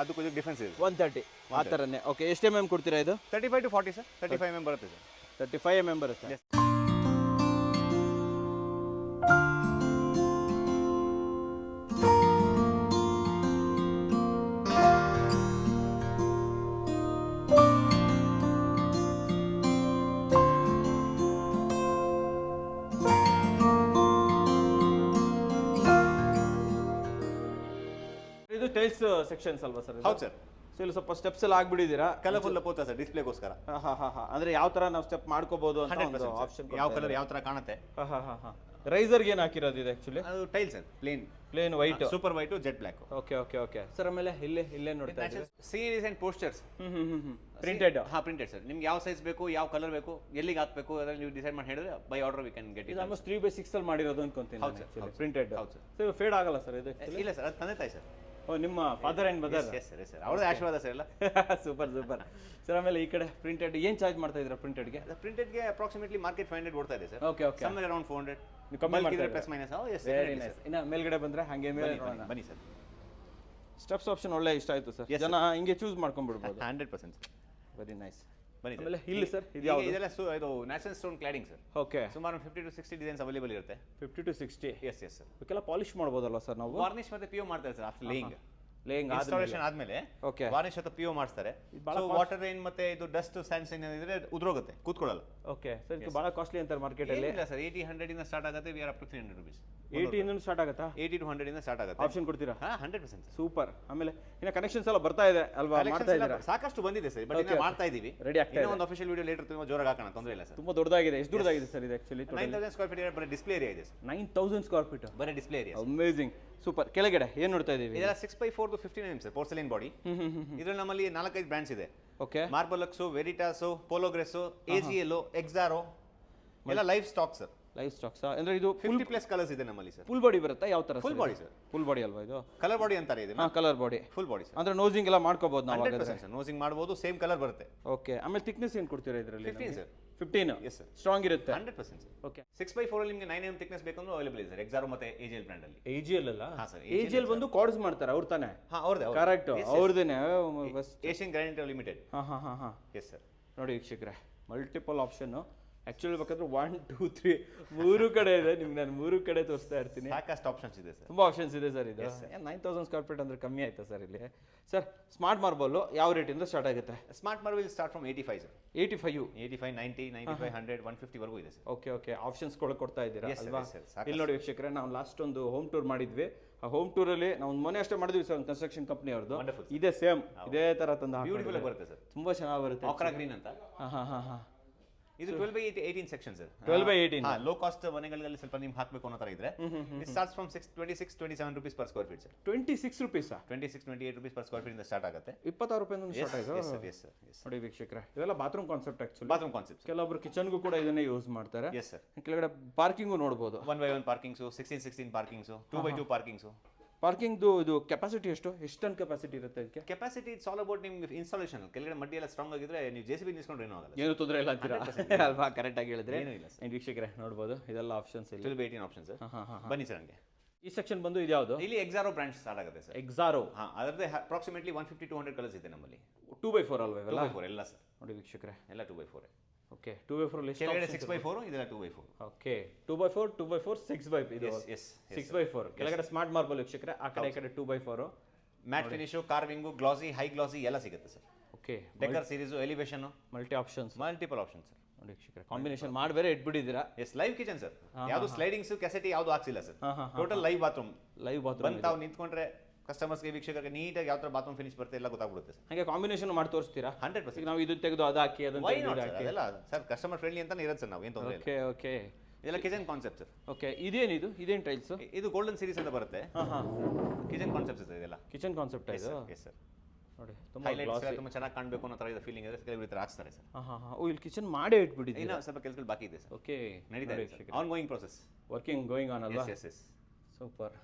ಅದಕ್ಕೂ ಡಿಫ್ರೆನ್ಸ್ ಇದೆ
ಒನ್ ತರ್ಟಿ ಆ ಥರನೇ. ಓಕೆ ಎಷ್ಟು ಎಂ ಎಂ ಕೊಡ್ತೀರಾ ಇದು?
Thirty five to forty sir. Thirty five M ಬರುತ್ತೆ sir.
Thirty five M M ಬರುತ್ತೆ ಟೈಲ್ಸ್ ಸೆಕ್ಷನ್ಸ್ ಅಲ್ವಾ ಸರ್
ಹೌದು ಸರ್
ಸೊ ಇಲ್ಲಿ ಸ್ವಲ್ಪ ಸ್ಟೆಪ್ಸ್ ಎಲ್ಲ ಆಗ್ಬಿಟ್ಟಿದ್ದೀರಾ?
ಕಲರ್ಫುಲ್ ಪೋತ ಸರ್ ಡಿಸ್ಪ್ಲೇಗೋಸ್ಕರ
ಹಾ ಹಾ ಹಾ ಅಂದ್ರೆ ಯಾವ ತರ ನಾವು ಸ್ಟೆಪ್ ಮಾಡ್ಕೋಬಹುದು ಅಂತ ಒಂದು ಆಪ್ಷನ್
ಯಾವ ಕಲರ್ ಯಾವ ತರ ಕಾಣುತ್ತೆ.
ಹಾ ಹಾ ಹಾ ಹಾ. ರೈಸರ್ಗೆ ಏನು ಹಾಕಿರೋದು ಇದು ಆ್ಯಕ್ಚುಲಿ
ಅದು tiles sir plain
plain white
super white jet black
okay okay okay sir ಆಮೇಲೆ ಇಲ್ಲೇ ಇಲ್ಲೇ ನೋಡ್ತಾ ಇದ್ದೀವಿ.
Series and posters
hmm hmm hmm hmm. Printed
ಹಾ ಪ್ರಿಂಟೆಡ್ ಸರ್ ನಿಮ್ಗೆ ಯಾವ ಸೈಜ್ ಬೇಕು ಯಾವ ಕಲರ್ ಬೇಕು ಎಲ್ಲಿಗೆ ಹಾಕಬೇಕು ಅದರಲ್ಲಿ ನೀವು ಡಿಸೈಡ್ ಮಾಡಿ ಹೇಳಿದ್ರೆ by order we can get
ಇದು ಆಲ್ಮೋಸ್ಟ್ ತ್ರೀ ಬೈ ಸಿಕ್ಸ್ ಅಲ್ಲಿ ಮಾಡಿರೋದು ಅನ್ಕೊಂತೀನಿ. ಪ್ರಿಂಟೆಡ್
ಹೌದು ಸರ್
ಸೊ ಫೇಡ್ ಆಗಲ್ಲ ಸರ್ ಇದು
ಇಲ್ಲ ಸರ್ ಅದು ತಂದೆ ತಾಯಿ ಸರ್
ಓ ನಿಮ್ಮ father and mother
yes sir yes sir ಅವ್ರದ್ದು ಆಶೀರ್ವಾದ ಸರ್ ಎಲ್ಲ.
ಸೂಪರ್ ಸೂಪರ್ ಸರ್ ಆಮೇಲೆ ಈ ಕಡೆ ಪ್ರಿಂಟೆಡ್ ಏನು ಚಾರ್ಜ್ ಮಾಡ್ತಾ ಇದ್ದೀರಾ ಪ್ರಿಂಟೆಡ್ಗೆ
ಪ್ರಿಂಟೆಡ್ಗೆ ಅಪ್ರಾಕ್ಸಿಮೇಟ್ಲಿ ಮಾರ್ಕೆಟ್ ಫೈವ್ ಹಂಡ್ರೆಡ್ ಓಡ್ತಾ ಇದೆ sir
okay okay
somewhere around four hundred
ನೀವು ಕಮ್ಮಿ?
Plus minus yes
very nice ಇನ್ನು ಮೇಲ್ಗಡೆ ಬಂದ್ರೆ ಹಾಗೆ ಮೇಲೆ ನೋಡೋಣ.
ಬನ್ನಿ ಸರ್
ಸ್ಟೆಪ್ಸ್ ಆಪ್ಷನ್ ಒಳ್ಳೆ ಇಷ್ಟ ಆಯ್ತು ಸರ್ ಜನ ಹಿಂಗೆ ಚೂಸ್ ಮಾಡ್ಕೊಂಡ್ಬಿಡ್ಬೋದು.
ಹಂಡ್ರೆಡ್ ಪರ್ಸೆಂಟ್
ವೆರಿ ನೈಸ್
ಬನ್ನಿ.
ಆಮೇಲೆ ಇಲ್ಲಿ ಸರ್ ಇದು
ಇದೆಲ್ಲ ಸು- ಇದು national stone cladding sir.
Okay
ಸುಮಾರು fifty to sixty designs available ಇರುತ್ತೆ.
Fifty to sixty
yes yes sir
ಇವಕ್ಕೆಲ್ಲ ಪಾಲಿಶ್ ಮಾಡ್ಬೋದಲ್ಲ ಸರ್ ನಾವು?
ವಾರ್ನಿಶ್ ಮತ್ತೆ ಪಿಯೋ ಮಾಡ್ತಾರೆ sir of laying
laying
installation ಆದ್ಮೇಲೆ.
ಓಕೆ
ವಾರ್ನಿಶ್ ಅಥವಾ ಪಿಯೋ
ಮಾಡ್ತಾರೆ
ಸೊ ವಾಟರ್ ರೈನ್ ಮತ್ತೆ ಇದು ಡಸ್ಟ್ ಸ್ಯಾಂಡ್ಸ್ ಏನಿದ್ರೆ ಉದ್ರೋಗುತ್ತೆ ಕೂತ್ಕೊಳ್ಳಲ್ಲ.
ಓಕೆ ಸರ್ ಇದು ಭಾಳ ಕಾಸ್ಟ್ಲಿ ಅಂತಾರೆ ಮಾರ್ಕೆಟಲ್ಲಿ
ಇಲ್ಲ ಸರ್ ಏಯ್ಟಿ ಹಂಡ್ರೆಡ್ ಇಂದ ಸ್ಟಾರ್ಟ್ ಆಗುತ್ತೆ we are up to three hundred rupees
eighty ಇನ್ನೊಂದು ಸ್ಟಾರ್ಟ್ ಆಗುತ್ತಾ?
ಏಯ್ಟಿ ಟು ಹಂಡ್ರೆಡ್ ಇಂದ ಸ್ಟಾರ್ಟ್ ಆಗುತ್ತೆ.
ಆಪ್ಷನ್ ಕೊಡ್ತೀರಾ?
Hundred percent
super. ಆಮೇಲೆ ಇನ್ನ ಕನೆಕ್ಷನ್ಸ್ ಎಲ್ಲ ಬರ್ತಾ ಇದೆ ಅಲ್ವಾ? ಮಾಡ್ತಾ ಇದ್ದೀರಾ?
ಸಾಕಷ್ಟು ಬಂದಿದೆ ಸರ್ ಬಟ್ ಇನ್ನ. ಮಾಡ್ತಾ ಇದೀವಿ.
ರೆಡಿ ಆಗ್ತಾ
ಇನ್ನೂ ಒಂದು ಅಫಿಷಿಯಲ್ ವಿಡಿಯೋ ಲೇಟರ್ ತುಂಬಾ ಜೋರಾಗಿ ಹಾಕೋಣ ತೊಂದರೆ ಇಲ್ಲ ಸರ್.
ತುಂಬಾ ದೊಡ್ಡದಾಗಿದೆ ಎಷ್ಟು ದೊಡ್ಡದಾಗಿದೆ ಸರ್ ಇದು actually
nine thousand square feet ಬರೀ ಡಿಸ್ಪ್ಲೇ ಏರಿಯಾ ಇದೆ sir.
Nine thousand square feet
ಬರೀ ಡಿಸ್ಪ್ಲೇ ಏರಿಯಾ
ಅಮೇಸಿಂಗ್ ಸೂಪರ್ ಕೆಳಗಡೆ ಏನು ನೋಡ್ತಾ ಇದೀವಿ?
ಇದೆಲ್ಲ six by four to fifteen M sir porcelain body ಇದ್ರಲ್ಲಿ ನಮ್ಮಲ್ಲಿ ನಾಲ್ಕೈದು ಬ್ರ್ಯಾಂಡ್ಸ್ ಇದೆ.
ಓಕೆ
ಮಾರ್ಬಲಕ್ಸು ವೆರಿಟಾಸು ಪೋಲೋಗ್ರೆಸ್ಸು ಎ ಜಿ ಎಲ್ಲು ಎಕ್ಸಾರೋ ಎಲ್ಲ life stock sir.
Life stocks ಅಂದ್ರೆ ಇದು
ಫಿಫ್ಟಿ ಪ್ಲಸ್ ಕಲರ್ಸ್ ಇದೆ ನಮ್ಮಲ್ಲಿ ಸರ್
ಫುಲ್ ಬಾಡಿ ಬರುತ್ತಾ? ಯಾವ ತರ
full body sir
full body ಅಲ್ವಾ ಇದು?
ಕಲರ್ ಬಾಡಿ ಅಂತಾರೆ ಇದೆ
ಹಾ colour body
full body sir
ಅಂದ್ರೆ ನೋಸಿಂಗ್ ಎಲ್ಲ ಮಾಡ್ಕೋಬಹುದು ನಾವು
ನೋಸಿಂಗ್ ಮಾಡಬಹುದು ಸೇಮ್ ಕಲರ್ ಬರುತ್ತೆ.
ಓಕೆ ಆಮೇಲೆ ಥಿಕ್ನೆಸ್ ಏನು ಕೊಡ್ತೀರಾ ಇದರಲ್ಲಿ
fifteen sir
fifteen
yes sir
strong ಇರುತ್ತೆ.
Hundred percent sir
okay
six by four ಅಲ್ಲಿ ನಿಮಗೆ ನೈನ್ ಎಂ ಥಿಕ್ನೆಸ್ ಬೇಕಂದ್ರೆ ಅವೈಲೇಬಲ್ ಇದೆ ಸರ್ ಎಕ್ಸಾರ್ ಮತ್ತೆ ಎ ಜಿ ಎಲ್ ಬ್ರ್ಯಾಂಡ್ ಅಲ್ಲಿ.
ಎ ಜಿ ಎಲ್ ಅಲ್ಲ?
ಹಾ ಸರ್
ಎ ಎಲ್ ಬಂದು ಕಾರ್ಡ್ಸ್ ಮಾಡ್ತಾರೆ ಅವ್ರು ತಾನೆ?
ಹಾ ಅವ್ರದ್ದೇ
ಕರೆಕ್ಟ್ ಅವ್ರದ್ದೇನೆ
ಏಷ್ಯನ್ ಗ್ಯಾರಂಟಿ ಲಿಮಿಟೆಡ್
ಹಾಂ ಹಾಂ ಹಾಂ ಹಾಂ.
ಎಸ್ ಸರ್
ನೋಡಿ ವೀಕ್ಷಕರೇ ಮಲ್ಟಿಪಲ್ ಆಪ್ಷನ್ನು ಆ್ಯಕ್ಚುಲಿ ಬೇಕಾದ್ರೆ ಒನ್ ಟೂ ತ್ರೀ ಮೂರು ಕಡೆ ಇದೆ. ನಿಮ್ಗೆ ನಾನು ಮೂರು ಕಡೆ ತೋರಿಸ್ತಾ ಇರ್ತೀನಿ.
ಸಾಕಷ್ಟು ಆಪ್ಷನ್ಸ್ ಇದೆ ಸರ್
ತುಂಬ ಆಪ್ಷನ್ಸ್ ಇದೆ ಸರ್ ಇದು. ನೈನ್ ತೌಸಂಡ್ ಸ್ಕ್ವೇರ್ ಫೀಟ್ ಅಂದ್ರೆ ಕಮ್ಮಿ ಆಯ್ತಾ ಸರ್ ಇಲ್ಲಿ? ಸರ್ ಸ್ಮಾರ್ಟ್ ಮಾರ್ಬಲ್ಲು ಯಾವ ರೇಟಿಂದ ಸ್ಟಾರ್ಟ್ ಆಗುತ್ತೆ?
Smart marble start from eighty five sir
eighty five
eighty five ninety ninety five hundred one ಫಿಫ್ಟಿವರೆಗೂ ಇದೆ ಸರ್
ಓಕೆ ಓಕೆ ಆಪ್ಷನ್ಸ್ಗಳು ಕೊಡ್ತಾ ಇದ್ದೀರಾ ಅಲ್ವಾ? ಇಲ್ಲಿ ನೋಡಿ ವೀಕ್ಷಕರೇ ನಾವು ಲಾಸ್ಟ್ ಒಂದು ಹೋಮ್ ಟೂರ್ ಮಾಡಿದ್ವಿ. ಆ ಹೋಮ್ ಟೂರಲ್ಲಿ ನಾವು ಒಂದು ಮನೆ ಅಷ್ಟೇ ಮಾಡಿದ್ವಿ ಸರ್ ಕನ್ಸ್ಟ್ರಕ್ಷನ್ ಕಂಪ್ನಿ ಅವ್ರದ್ದು
ಇದೆ
ಇದೇ ಸೇಮ್ ಇದೇ ಥರ ತಂದು
ಬ್ಯೂಟಿಫುಲ್ ಬರುತ್ತೆ ಸರ್
ತುಂಬ ಚೆನ್ನಾಗಿ ಬರುತ್ತೆ
ಆಕ್ರಾ ಗ್ರೀನ್ ಅಂತ?
ಹಾಂ ಹಾಂ ಹಾಂ ಹಾಂ.
ಇದು twelve by eighteen section sir
12 by 18.
ಹಾ ಲೋ ಕಾಸ್ಟ್ ಮನೆಗಳಲ್ಲಿ ಸ್ವಲ್ಪ ನಿಮ್ಗೆ ಹಾಕಬೇಕು ಅನ್ನೋ ತರ ಇದ್ರೆ it starts from six twenty six twenty seven rupees per square feet sir
twenty six rupees
twenty six twenty eight rupees per square feet ಇಂದ start ಆಗುತ್ತೆ.
ಇಪ್ಪತ್ತಾರು ರೂಪಾಯಿ ಸ್ಟಾರ್ಟ್
ಎಸ್ ಸರ್
ನೋಡಿ ವೀಕ್ಷಕರೇ ಇವೆಲ್ಲ bathroom concept actually
bathroom concept
ಕೆಲವೊಬ್ರು ಕಿಚನ್ಗೂ ಕೂಡ ಇದನ್ನೇ ಯೂಸ್ ಮಾಡ್ತಾರೆ.
ಎಸ್ ಸರ್
ಕೆಳಗಡೆ ಪಾರ್ಕಿಂಗು ನೋಡಬಹುದು
one by one parkings sixteen sixteen parkings two by two parkings
ಪಾರ್ಕಿಂಗ್ದು ಇದು ಕೆಪಾಸಿಟಿ ಎಷ್ಟು? ಎಷ್ಟು ಟನ್ ಕೆಪಾಸಿಟಿ ಇರುತ್ತೆ ಅದಕ್ಕೆ
ಕೆಪಾಸಿಟಿ ಇಟ್ಸ್ ಆಲ್ ಅಬೌಟ್ ನಿಮ್ಗೆ ಇನ್ಸ್ಟಾಲೇಷನ್ ಕೆಳಗಡೆ ಮಡ್ಡಿ ಎಲ್ಲ ಸ್ಟ್ರಾಂಗ್ ಆಗಿದ್ರೆ ನೀವು ಜೆ ಸಿ ಬಿ ನಿಲ್ಸ್ಕೊಂಡು ಏನೂ ಆಗಲ್ಲ
ಏನು ತೊಂದರೆ ಇಲ್ಲ ಅಂತೀರಾ? ಅಲ್ವಾ? ಕರೆಕ್ಟ್ ಆಗಿ ಹೇಳಿದ್ರೆ.
ಏನೂ ಇಲ್ಲ
ಏನು ವೀಕ್ಷಕರೇ ನೋಡ್ಬೋದು. ಇದೆಲ್ಲ ಆಪ್ಷನ್ಸ್ ಇಲ್ಲಿ.
ಆಪ್ಷನ್ಸ್ ಏಯ್ಟೀನ್ ಆಪ್ಷನ್ ಸರ್
ಹಾಂ ಹಾಂ ಹಾಂ
ಬನ್ನಿ ಸರ್ ಹಂಗೆ.
ಈ ಸೆಕ್ಷನ್ ಬಂದು ಇದು ಯಾವುದು?
ಇಲ್ಲಿ ಎಕ್ಸಾರೋ ಬ್ರಾಂಚ್ ಸ್ಟಾರ್ಟ್ ಆಗುತ್ತೆ ಸರ್
ಎಕ್ಸಾರೋ
ಹಾಂ ಅದರದ್ದು approximately one fifty to hundred colours ಇದೆ ನಮ್ಮಲ್ಲಿ.
ಟೂ ಬೈ ಫೋರ್ ಅಲ್ವಾ
ಬೈ ಫೋರ್ ಎಲ್ಲ ಸರ್
ನೋಡಿ ವೀಕ್ಷಕರೇ.
ಎಲ್ಲ two by four
okay two by four
ಕೆಳಗಡೆ ಸಿಕ್ಸ್ ಬೈ ಫೋರ್ ಇದೆಲ್ಲ two by four
okay two by four two by four six by ಇದು ಸಿಕ್ಸ್ ಬೈ ಫೋರ್ ಕೆಳಗಡೆ smart marble ವೀಕ್ಷಕರೆ ಆ ಕಡೆ ಈ ಕಡೆ two by four
matt finish carving glossy high glossy ಎಲ್ಲ ಸಿಗುತ್ತೆ sir
okay
decor series elevation
multi options
multiple option sir
ನೋಡಿ ವೀಕ್ಷಕರೆ ಕಾಂಬಿನೇಷನ್ ಮಾಡಿ ಬೇರೆ ಇಟ್ಬಿಟ್ಟಿದ್ದೀರಾ
ಎಸ್ ಲೈವ್ ಕಿಚನ್ ಸರ್ ಯಾವುದು ಸ್ಲೈಡಿಂಗ್ಸ್ ಕೆಸೆಟಿ ಯಾವುದು ಹಾಕ್ಸಿಲ್ಲ sir total live bathroom
live bathroom
ತಾವು ನಿಂತ್ಕೊಂಡ್ರೆ ಕಸ್ಟಮರ್ಸ್ಗೆ ವೀಕ್ಷಕರಿಗೆ ನೀಟಾಗಿ ಯಾವ ಥರ ಬಾತ್ರೂಮ್ ಫಿನಿಶ್ ಬರುತ್ತೆ ಎಲ್ಲ ಗೊತ್ತಾಗ್ಬಿಡುತ್ತೆ ಸರ್.
ಹಾಗೆ ಕಾಂಬಿನೇಷನ್ ಮಾಡಿ ತೋರಿಸ್ತೀರಾ?
ಹಂಡ್ರೆಡ್ ಪರ್ಸೆಂಟ್
ನಾವು ಇದು ತೆಗೆದು ಅದು ಹಾಕಿ ಅದನ್ನ ಇದು
ಸರ್
ಹಾಕಿ.
ಅದೆಲ್ಲ ಸರ್ ಕಸ್ಟಮರ್ ಫ್ರೆಂಡ್ಲಿ ಅಂತಾನೆ ಇರೋದು ಸರ್ ನಾವು ಏನು ತೊಂದರೆ ಇಲ್ಲ.
ಓಕೆ ಓಕೆ
ಇದೆಲ್ಲ ಕಿಚನ್ ಕಾನ್ಸೆಪ್ಟ್ ಸರ್
ಓಕೆ ಇದೇನಿದು ಇದೇನು ಟೈಲ್ಸ್
ಇದು ಗೋಲ್ಡನ್ ಸೀರೀಸ್ ಅಂತ ಬರುತ್ತೆ.
ಹಾಂ ಹಾಂ.
ಕಿಚನ್ ಕಾನ್ಸೆಪ್ಟ್ಸ್ ಇದೆ ಇದೆಲ್ಲ.
ಕಿಚನ್ ಕಾನ್ಸೆಪ್ಟ್ ಇದು?
ಓಕೆ ಸರ್
ನೋಡಿ ತುಂಬ
ಹೈಲೈಟ್ಸ್ ತುಂಬ ಚೆನ್ನಾಗಿ ಕಾಣಬೇಕು ಅನ್ನೋ ಥರ ಇದೆ ಫೀಲಿಂಗ್ ಇದೆ ಕೆಲವರು ಈ ಥರ ಹಾಕ್ತಾರೆ ಸರ್
ಹಾಂ ಹಾಂ ಹಾಂ. ಓ ಇಲ್ಲಿ ಕಿಚನ್ ಮಾಡೇ ಇಟ್ಬಿಟ್ಟಿದ್ದೀರಾ?
ಇನ್ನು ಸ್ವಲ್ಪ ಕೆಲಸಗಳು ಬಾಕಿ ಇದೆ ಸರ್
ಓಕೆ
ನಡೀತಾ ಇದೆ on going process
working going on ಅಲ್ವಾ?
ಎಸ್ ಎಸ್ ಎಸ್
ಸೂಪರ್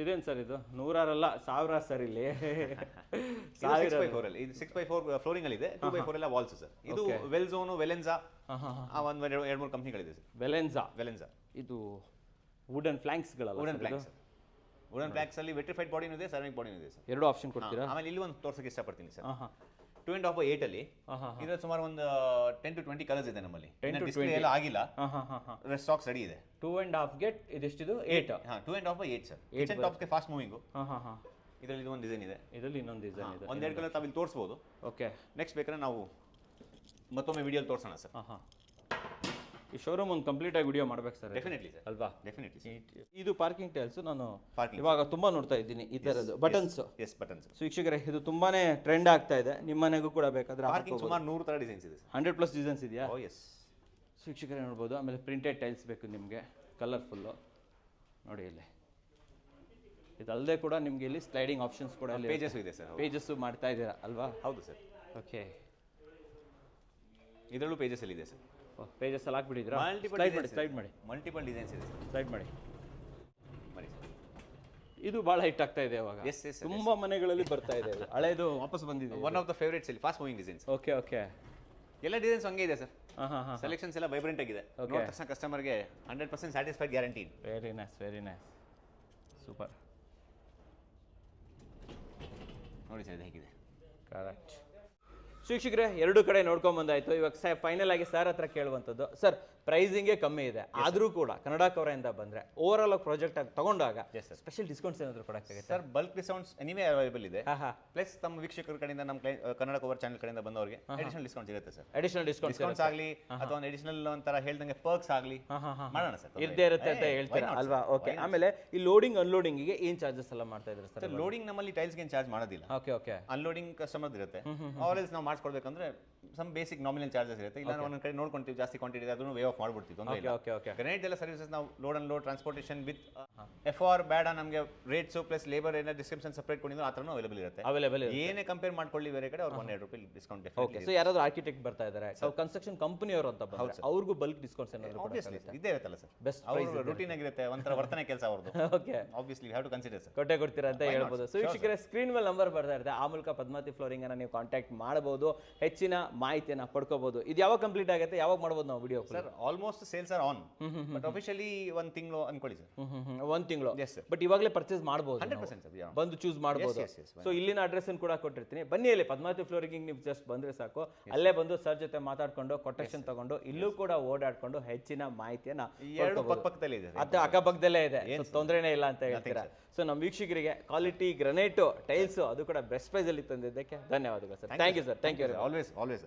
ಇದೇನು ಸರ್ ಇದು? ನೂರಾರಲ್ಲ ಸಾವಿರ ಸರ್ ಇಲ್ಲಿ.
ಸಿಕ್ಸ್
ಸಾವಿರ
ಬೈ ಫೋರ್ ಅಲ್ಲಿ ಇದು ಸಿಕ್ಸ್ ಬೈ ಫೋರ್ ಫ್ಲೋರಿಂಗ್ ಅಲ್ಲಿ ಇದೆ ಟೂ ಬೈ ಫೋರ್ ಎಲ್ಲ ವಾಲ್ಸ್ ಸರ್. ಇದು ವೆಲ್ ಝೋನು ವೆಲೆನ್ಸಾ ಒಂದು ಎರಡು ಎರಡು ಮೂರು ಕಂಪ್ನಿಗಳಿದೆ ಸರ್.
ವೆಲೆನ್ಸಾ
ವೆಲೆನ್ಸಾ
ಇದು ವುಡನ್ ಫ್ಲಾಂಕ್ಸ್ಗಳಲ್ಲ
ವುಡನ್ ಫ್ಲಾಂಕ್ಸ್ ವುಡನ್ ಫ್ಲಾಕ್ಸ್ ಅಲ್ಲಿ ವೆಟ್ರಿಫೈಡ್ ಬಾಡಿನೂ ಇದೆ ಸೆರಾಮಿಕ್ ಬಾಡಿನೂ ಇದೆ ಸರ್.
ಎರಡು ಆಪ್ಷನ್ ಕೊಡ್ತೀರಾ?
ಆಮೇಲೆ ಇಲ್ಲಿ ಒಂದು ತೋರ್ಸಕ್ಕೆ ಇಷ್ಟಪಡ್ತೀನಿ sir. Two and half eight ಅಲ್ಲಿ
ಇದ್ರ
ಇದ್ರಲ್ಲಿ ಸುಮಾರು ಒಂದು ಟೆನ್ ಟು ಟ್ವೆಂಟಿ ಕಲರ್ಸ್ ಇದೆ ನಮ್ಮಲ್ಲಿ.
10 to
ಡಿಸ್ಪ್ಲೇ ಎಲ್ಲ ಆಗಿಲ್ಲ. ಸ್ಟಾಕ್ ರೆಡಿ ಇದೆ.
ಟೂ ಆ್ಯಂಡ್ ಹಾಫ್ ಗೆಟ್ ಇದೆಷ್ಟಿದು ಏಟ್
ಹಾಂ two and half eight sir kitchen ಟಾಪ್ಸ್ಗೆ fast moving ಇದರಲ್ಲಿ ಇದೊಂದು ಒಂದು ಡಿಸೈನ್ ಇದೆ.
ಇದರಲ್ಲಿ ಇನ್ನೊಂದು ಡಿಸೈನ್ ಇದೆ.
ಒಂದೆರಡು ಕಲರ್ ತಾವಿಲ್ಲಿ ತೋರಿಸ್ಬೋದು.
ಓಕೆ
ನೆಕ್ಸ್ಟ್ ಬೇಕಾದ್ರೆ ನಾವು ಮತ್ತೊಮ್ಮೆ ವಿಡಿಯೋಲಿ ತೋರಿಸೋಣ ಸರ್
ಹಾಂ ಹಾಂ. ಈ ಶೋರೂಮ್ ಒಂದು ಕಂಪ್ಲೀಟ್ ಆಗಿ ವಿಡಿಯೋ ಮಾಡ್ಬೇಕು ಸರ್
ಡೆಫಿನೆಟ್ಲಿ ಸರ್.
ಅಲ್ವಾ?
ಡೆಫಿನೆಟ್ಲಿ
ಇದು ಪಾರ್ಕಿಂಗ್ ಟೈಲ್ಸ್ ನಾನು ಇವಾಗ ತುಂಬಾ ನೋಡ್ತಾ ಇದ್ದೀನಿ ಈ ತರದ್ದು ಬಟನ್ಸ್
ಎಸ್ ಬಟನ್ಸ್
ಸೊ ವೀಕ್ಷಕರೇ ಇದು ತುಂಬಾನೇ ಟ್ರೆಂಡ್ ಆಗ್ತಾ ಇದೆ. ನಿಮ್ಮ ಮನೆಗೂ ಕೂಡ ಬೇಕಾದ್ರೆ
ಪಾರ್ಕಿಂಗ್ ಸುಮಾರು ನೂರು ತರ ಡಿಸೈನ್ಸ್ ಇದೆ
ಹಂಡ್ರೆಡ್ ಪ್ಲಸ್ ಡಿಸೈನ್ಸ್ ಇದೆಯಾ?
ಓ ಎಸ್
ಸೊ ವೀಕ್ಷಕರೇ ನೋಡ್ಬೋದು. ಆಮೇಲೆ ಪ್ರಿಂಟೆಡ್ ಟೈಲ್ಸ್ ಬೇಕು ನಿಮಗೆ. ಕಲರ್ಫುಲ್ಲು ನೋಡಿ ಇಲ್ಲಿ. ಇದಲ್ಲದೆ ಕೂಡ ನಿಮಗೆ ಇಲ್ಲಿ ಸ್ಲೈಡಿಂಗ್ ಆಪ್ಷನ್ಸ್ ಕೂಡ ಇಲ್ಲಿ
ಪೇಜಸ್ ಇದೆ ಸರ್
ಪೇಜಸ್ ಮಾಡ್ತಾ ಇದ್ದೀರಾ ಅಲ್ವಾ?
ಹೌದು ಸರ್.
ಓಕೆ
ಇದರಲ್ಲೂ ಪೇಜಸ್ ಅಲ್ಲಿ ಇದೆ ಸರ್.
ಪೇಜಸ್ ಎಲ್ಲ ಹಾಕ್ಬಿಟ್ಟಿದ್ದೀರಾ
ಮಲ್ಟಿಪಲ್
ಸ್ಲೈಡ್ ಮಾಡಿ ಸ್ಲೈಡ್ ಮಾಡಿ.
ಮಲ್ಟಿಪಲ್ ಡಿಸೈನ್ಸ್ ಇದೆ
ಸ್ಲೈಡ್ ಮಾಡಿ.
ಬನ್ನಿ ಸರ್
ಇದು ಬಹಳ ಹಿಟ್ ಆಗ್ತಾ ಇದೆ ಇವಾಗ.
ಎಸ್ ಎಸ್
ತುಂಬಾ ಮನೆಗಳಲ್ಲಿ ಬರ್ತಾ ಇದೆ. ಹಳೆದು ವಾಪಸ್ ಬಂದಿದೆ
ಒನ್ ಆಫ್ ದ ಫೇವ್ರೇಟ್ಸ್ ಇಲ್ಲಿ fast moving designs
okay okay
ಎಲ್ಲ ಡಿಸೈನ್ಸ್ ಹಂಗೆ ಇದೆ ಸರ್ ಸೆಲೆಕ್ಷನ್ಸ್ ಎಲ್ಲ ವೈಬ್ರೆಂಟ್ ಆಗಿದೆ. ನೋಡಿದ ತಕ್ಷಣ ಕಸ್ಟಮರ್ಗೆ hundred percent satisfied guarantee
very nice very nice super
ನೋಡಿ ಸರ್ ಇದು ಹೇಗಿದೆ.
ಕರೆಕ್ಟ್ ಶಿಕ್ಷಕರೇ ಎರಡು ಕಡೆ ನೋಡ್ಕೊಂಡ್ ಬಂದಾಯ್ತು. ಇವಾಗ ಸ ಫೈನಲ್ ಆಗಿ ಸರ್ ಹತ್ರ ಕೇಳುವಂಥದ್ದು. ಸರ್ ಪ್ರೈಸಿಂಗೇ ಕಮ್ಮಿ ಇದೆ. ಆದರೂ ಕೂಡ ಕನ್ನಡ ಕವರೆಯಿಂದ ಬಂದ್ರೆ ಓವರ್ ಆಲ್ ಪ್ರಾಜೆಕ್ಟ್ ಆಗಿ ತಗೊಂಡಾಗ ಸ್ಪೆಷಲ್ ಡಿಸ್ಕೌಂಟ್ಸ್ ಏನಾದರೂ ಕೊಡೋಕ್ಕಾಗುತ್ತೆ
sir bulk discounts anyway available ಇದೆ. ಪ್ಲಸ್ ತಮ್ಮ ವೀಕ್ಷಕರ ಕಡೆಯಿಂದ ನಮ್ಮ ಕನ್ನಡ ಕವರ್ ಚಾನಲ್ ಕಡೆಯಿಂದ ಬಂದವರಿಗೆ ಅಡಿಷನಲ್ ಡಿಸ್ಕೌಂಟ್ ಸಿಗುತ್ತೆ ಸರ್
ಅಡಿಷನಲ್ ಡಿಸ್ಕೌಂಟ್ಸ್
ಡಿಸ್ಕೌಂಟ್ಸ್ ಆಗಲಿ ಅಥವಾ ಒಂದು ಅಡಿಷನಲ್ ಒಂಥರ ಹೇಳ್ದಂಗೆ ಪರ್ಕ್ಸ್ ಆಗಲಿ ಮಾಡೋಣ ಸರ್
ಇರ್ದೇ ಇರುತ್ತೆ ಅಂತ ಹೇಳ್ತೀರಾ? ಅಲ್ವಾ? ಓಕೆ ಆಮೇಲೆ ಈ ಲೋಡಿಂಗ್ ಅನ್ಲೋಡಿಂಗಿಗೆ ಏನು ಚಾರ್ಜಸ್ ಎಲ್ಲ ಮಾಡ್ತಾ ಇದ್ದಾರೆ ಸರ್
ಲೋಡಿಂಗ್ ನಮ್ಮಲ್ಲಿ ಟೈಲ್ಸ್ಗೆ ಚಾರ್ಜ್ ಮಾಡೋದಿಲ್ಲ.
ಓಕೆ ಓಕೆ
ಅನ್ಲೋಡಿಂಗ್ ಕಸ್ಟಮರ್ ಇರುತ್ತೆ. ಆಲ್ವೇಸ್ ನಾವು ಮಾಡಿಸ್ಕೊಡ್ಬೇಕಂದ್ರೆ ಸಮ್ ಬೇಸಿಕ್ ನಾಮಿನಲ್ ಚಾರ್ಜಸ್ ಇರುತ್ತೆ. ಇಲ್ಲ ಒಂದೊಂದು ಕಡೆ ನೋಡ್ಕೊಂತೀವಿ ಜಾಸ್ತಿ ಕ್ವಾಂಟಿಟಿ ಅದನ್ನು ವೇ ಆಫ್ ಮಾಡ್ಬಿಡ್ತೀವಿ
ಓಕೆ ಓಕೆ ಓಕೆ
ಗ್ರೆನೇಟ್ ಎಲ್ಲ ಸರ್ವಿಸಸ್ ನಾವು load and load transportation with F R ಬೇಡ ನಮಗೆ ರೇಟ್ಸು ಪ್ಲಸ್ ಲೇಬರ್ ಏನೋ ಡಿಸ್ಕ್ರಿಪ್ಷನ್ ಸಪ್ರೇಟ್ ಕೊಡಿದ್ರು ಆ ಥರನೂ ಅವೈಲೇಬಲ್ ಇರುತ್ತೆ.
ಅವೈಲೇಬಲ್
ಏನೇ ಕಂಪೇರ್ ಮಾಡ್ಕೊಳ್ಳಿ ಬೇರೆ ಕಡೆ ಅವ್ರು ಒನ್ ಎರಡು ರೂಪಾಯಿ ಡಿಸ್ಕೌಂಟ್
ಓಕೆ ಸೊ ಯಾರಾದರೂ ಆರ್ಕಿಟೆಕ್ಟ್ ಬರ್ತಾ ಇದ್ದಾರೆ ಕನ್ಸ್ಟ್ರಕ್ಷನ್ ಕಂಪನಿ ಅವರು ಅಂತ ಬಂದ್ರೆ ಅವ್ರಿಗೂ ಬಲ್ಕ್ ಡಿಸ್ಕೌಂಟ್ಸ್ ಏನಾದ್ರು
ಆಬ್ವಿಯಸ್ಲಿ ಇದೇ ಇರುತ್ತಲ್ಲ ಸರ್
ಬೆಸ್ಟ್
ಅವರು ರೂಟೀನ್ ಆಗಿರುತ್ತೆ ಒಂಥರ ವರ್ತನೆ ಕೆಲಸ ಅವ್ರದ್ದು.
Okay
obviously have to consider sir
ಕೊಟ್ಟೆ ಕೊಡ್ತೀರಾ ಅಂತ ಹೇಳ್ಬೋದು. ಸೊ ವೀಕ್ಷಕರೇ ಸ್ಕ್ರೀನ್ ಮೇಲೆ ನಂಬರ್ ಬರ್ತಾ ಇರುತ್ತೆ. ಆ ಮೂಲಕ ಪದ್ಮಾವತಿ ಫ್ಲೋರಿಂಗ್ ಅನ್ನ ನೀವು ಕಾಂಟ್ಯಾಕ್ಟ್ ಮಾಡಬಹುದು ಹೆಚ್ಚಿನ ಮಾಹಿತಿಯನ್ನ ಪಡ್ಕೋಬಹುದು ಇದು ಯಾವಾಗ ಕಂಪ್ಲೀಟ್ ಆಗುತ್ತೆ? ಯಾವಾಗ ಮಾಡಬಹುದು ನಾವು video
sir almost sales are on but officially ಒಂದು ತಿಂಗಳು ಅನ್ಕೊಳ್ಳಿ ಸರ್
ಒಂದ್ ತಿಂಗಳು.
ಎಸ್.
ಬಟ್ ಇವಾಗಲೇ ಪರ್ಚೇಸ್ ಮಾಡಬಹುದು
ಹಂಡ್ರೆಡ್ ಪರ್ಸೆಂಟ್ ಸರ್
ಬಂದು ಚೂಸ್ ಮಾಡಬಹುದು ಸೊ ಇಲ್ಲಿನ ಅಡ್ರೆಸ್ ಕೂಡ ಕೊಟ್ಟಿರ್ತೀನಿ. ಬನ್ನಿ ಅಲ್ಲಿ ಪದ್ಮಾವತಿ ಫ್ಲೋರಿಂಗ್ ನೀವು ಜಸ್ಟ್ ಬಂದ್ರೆ ಸಾಕು. ಅಲ್ಲೇ ಬಂದು ಸರ್ ಜೊತೆ ಮಾತಾಡ್ಕೊಂಡು ಕೊಟೇಶನ್ ತಗೊಂಡು ಇಲ್ಲೂ ಕೂಡ ಓಡಾಡ್ಕೊಂಡು ಹೆಚ್ಚಿನ ಮಾಹಿತಿಯನ್ನ
ಎರಡು ಪಕ್ಕ ಪಕ್ಕದಲ್ಲೇ ಇದೆ
ಅದು ಅಕ್ಕಪಕ್ಕದಲ್ಲೇ ಇದೆ. ತೊಂದರೆನೆ ತೊಂದರೆನೇ ಇಲ್ಲ ಅಂತ ಹೇಳ್ತೀರಾ? ಸೊ ನಮ್ಮ ವೀಕ್ಷಕರಿಗೆ ಕ್ವಾಲಿಟಿ ಗ್ರನೇಟು ಟೈಲ್ಸ್ ಅದು ಕೂಡ ಬೆಸ್ಟ್ ಪ್ರೈಸ್ ಅಲ್ಲಿ ತಂದಿದ್ದಕ್ಕೆ ಧನ್ಯವಾದಗಳು sir thank you sir thank you
always always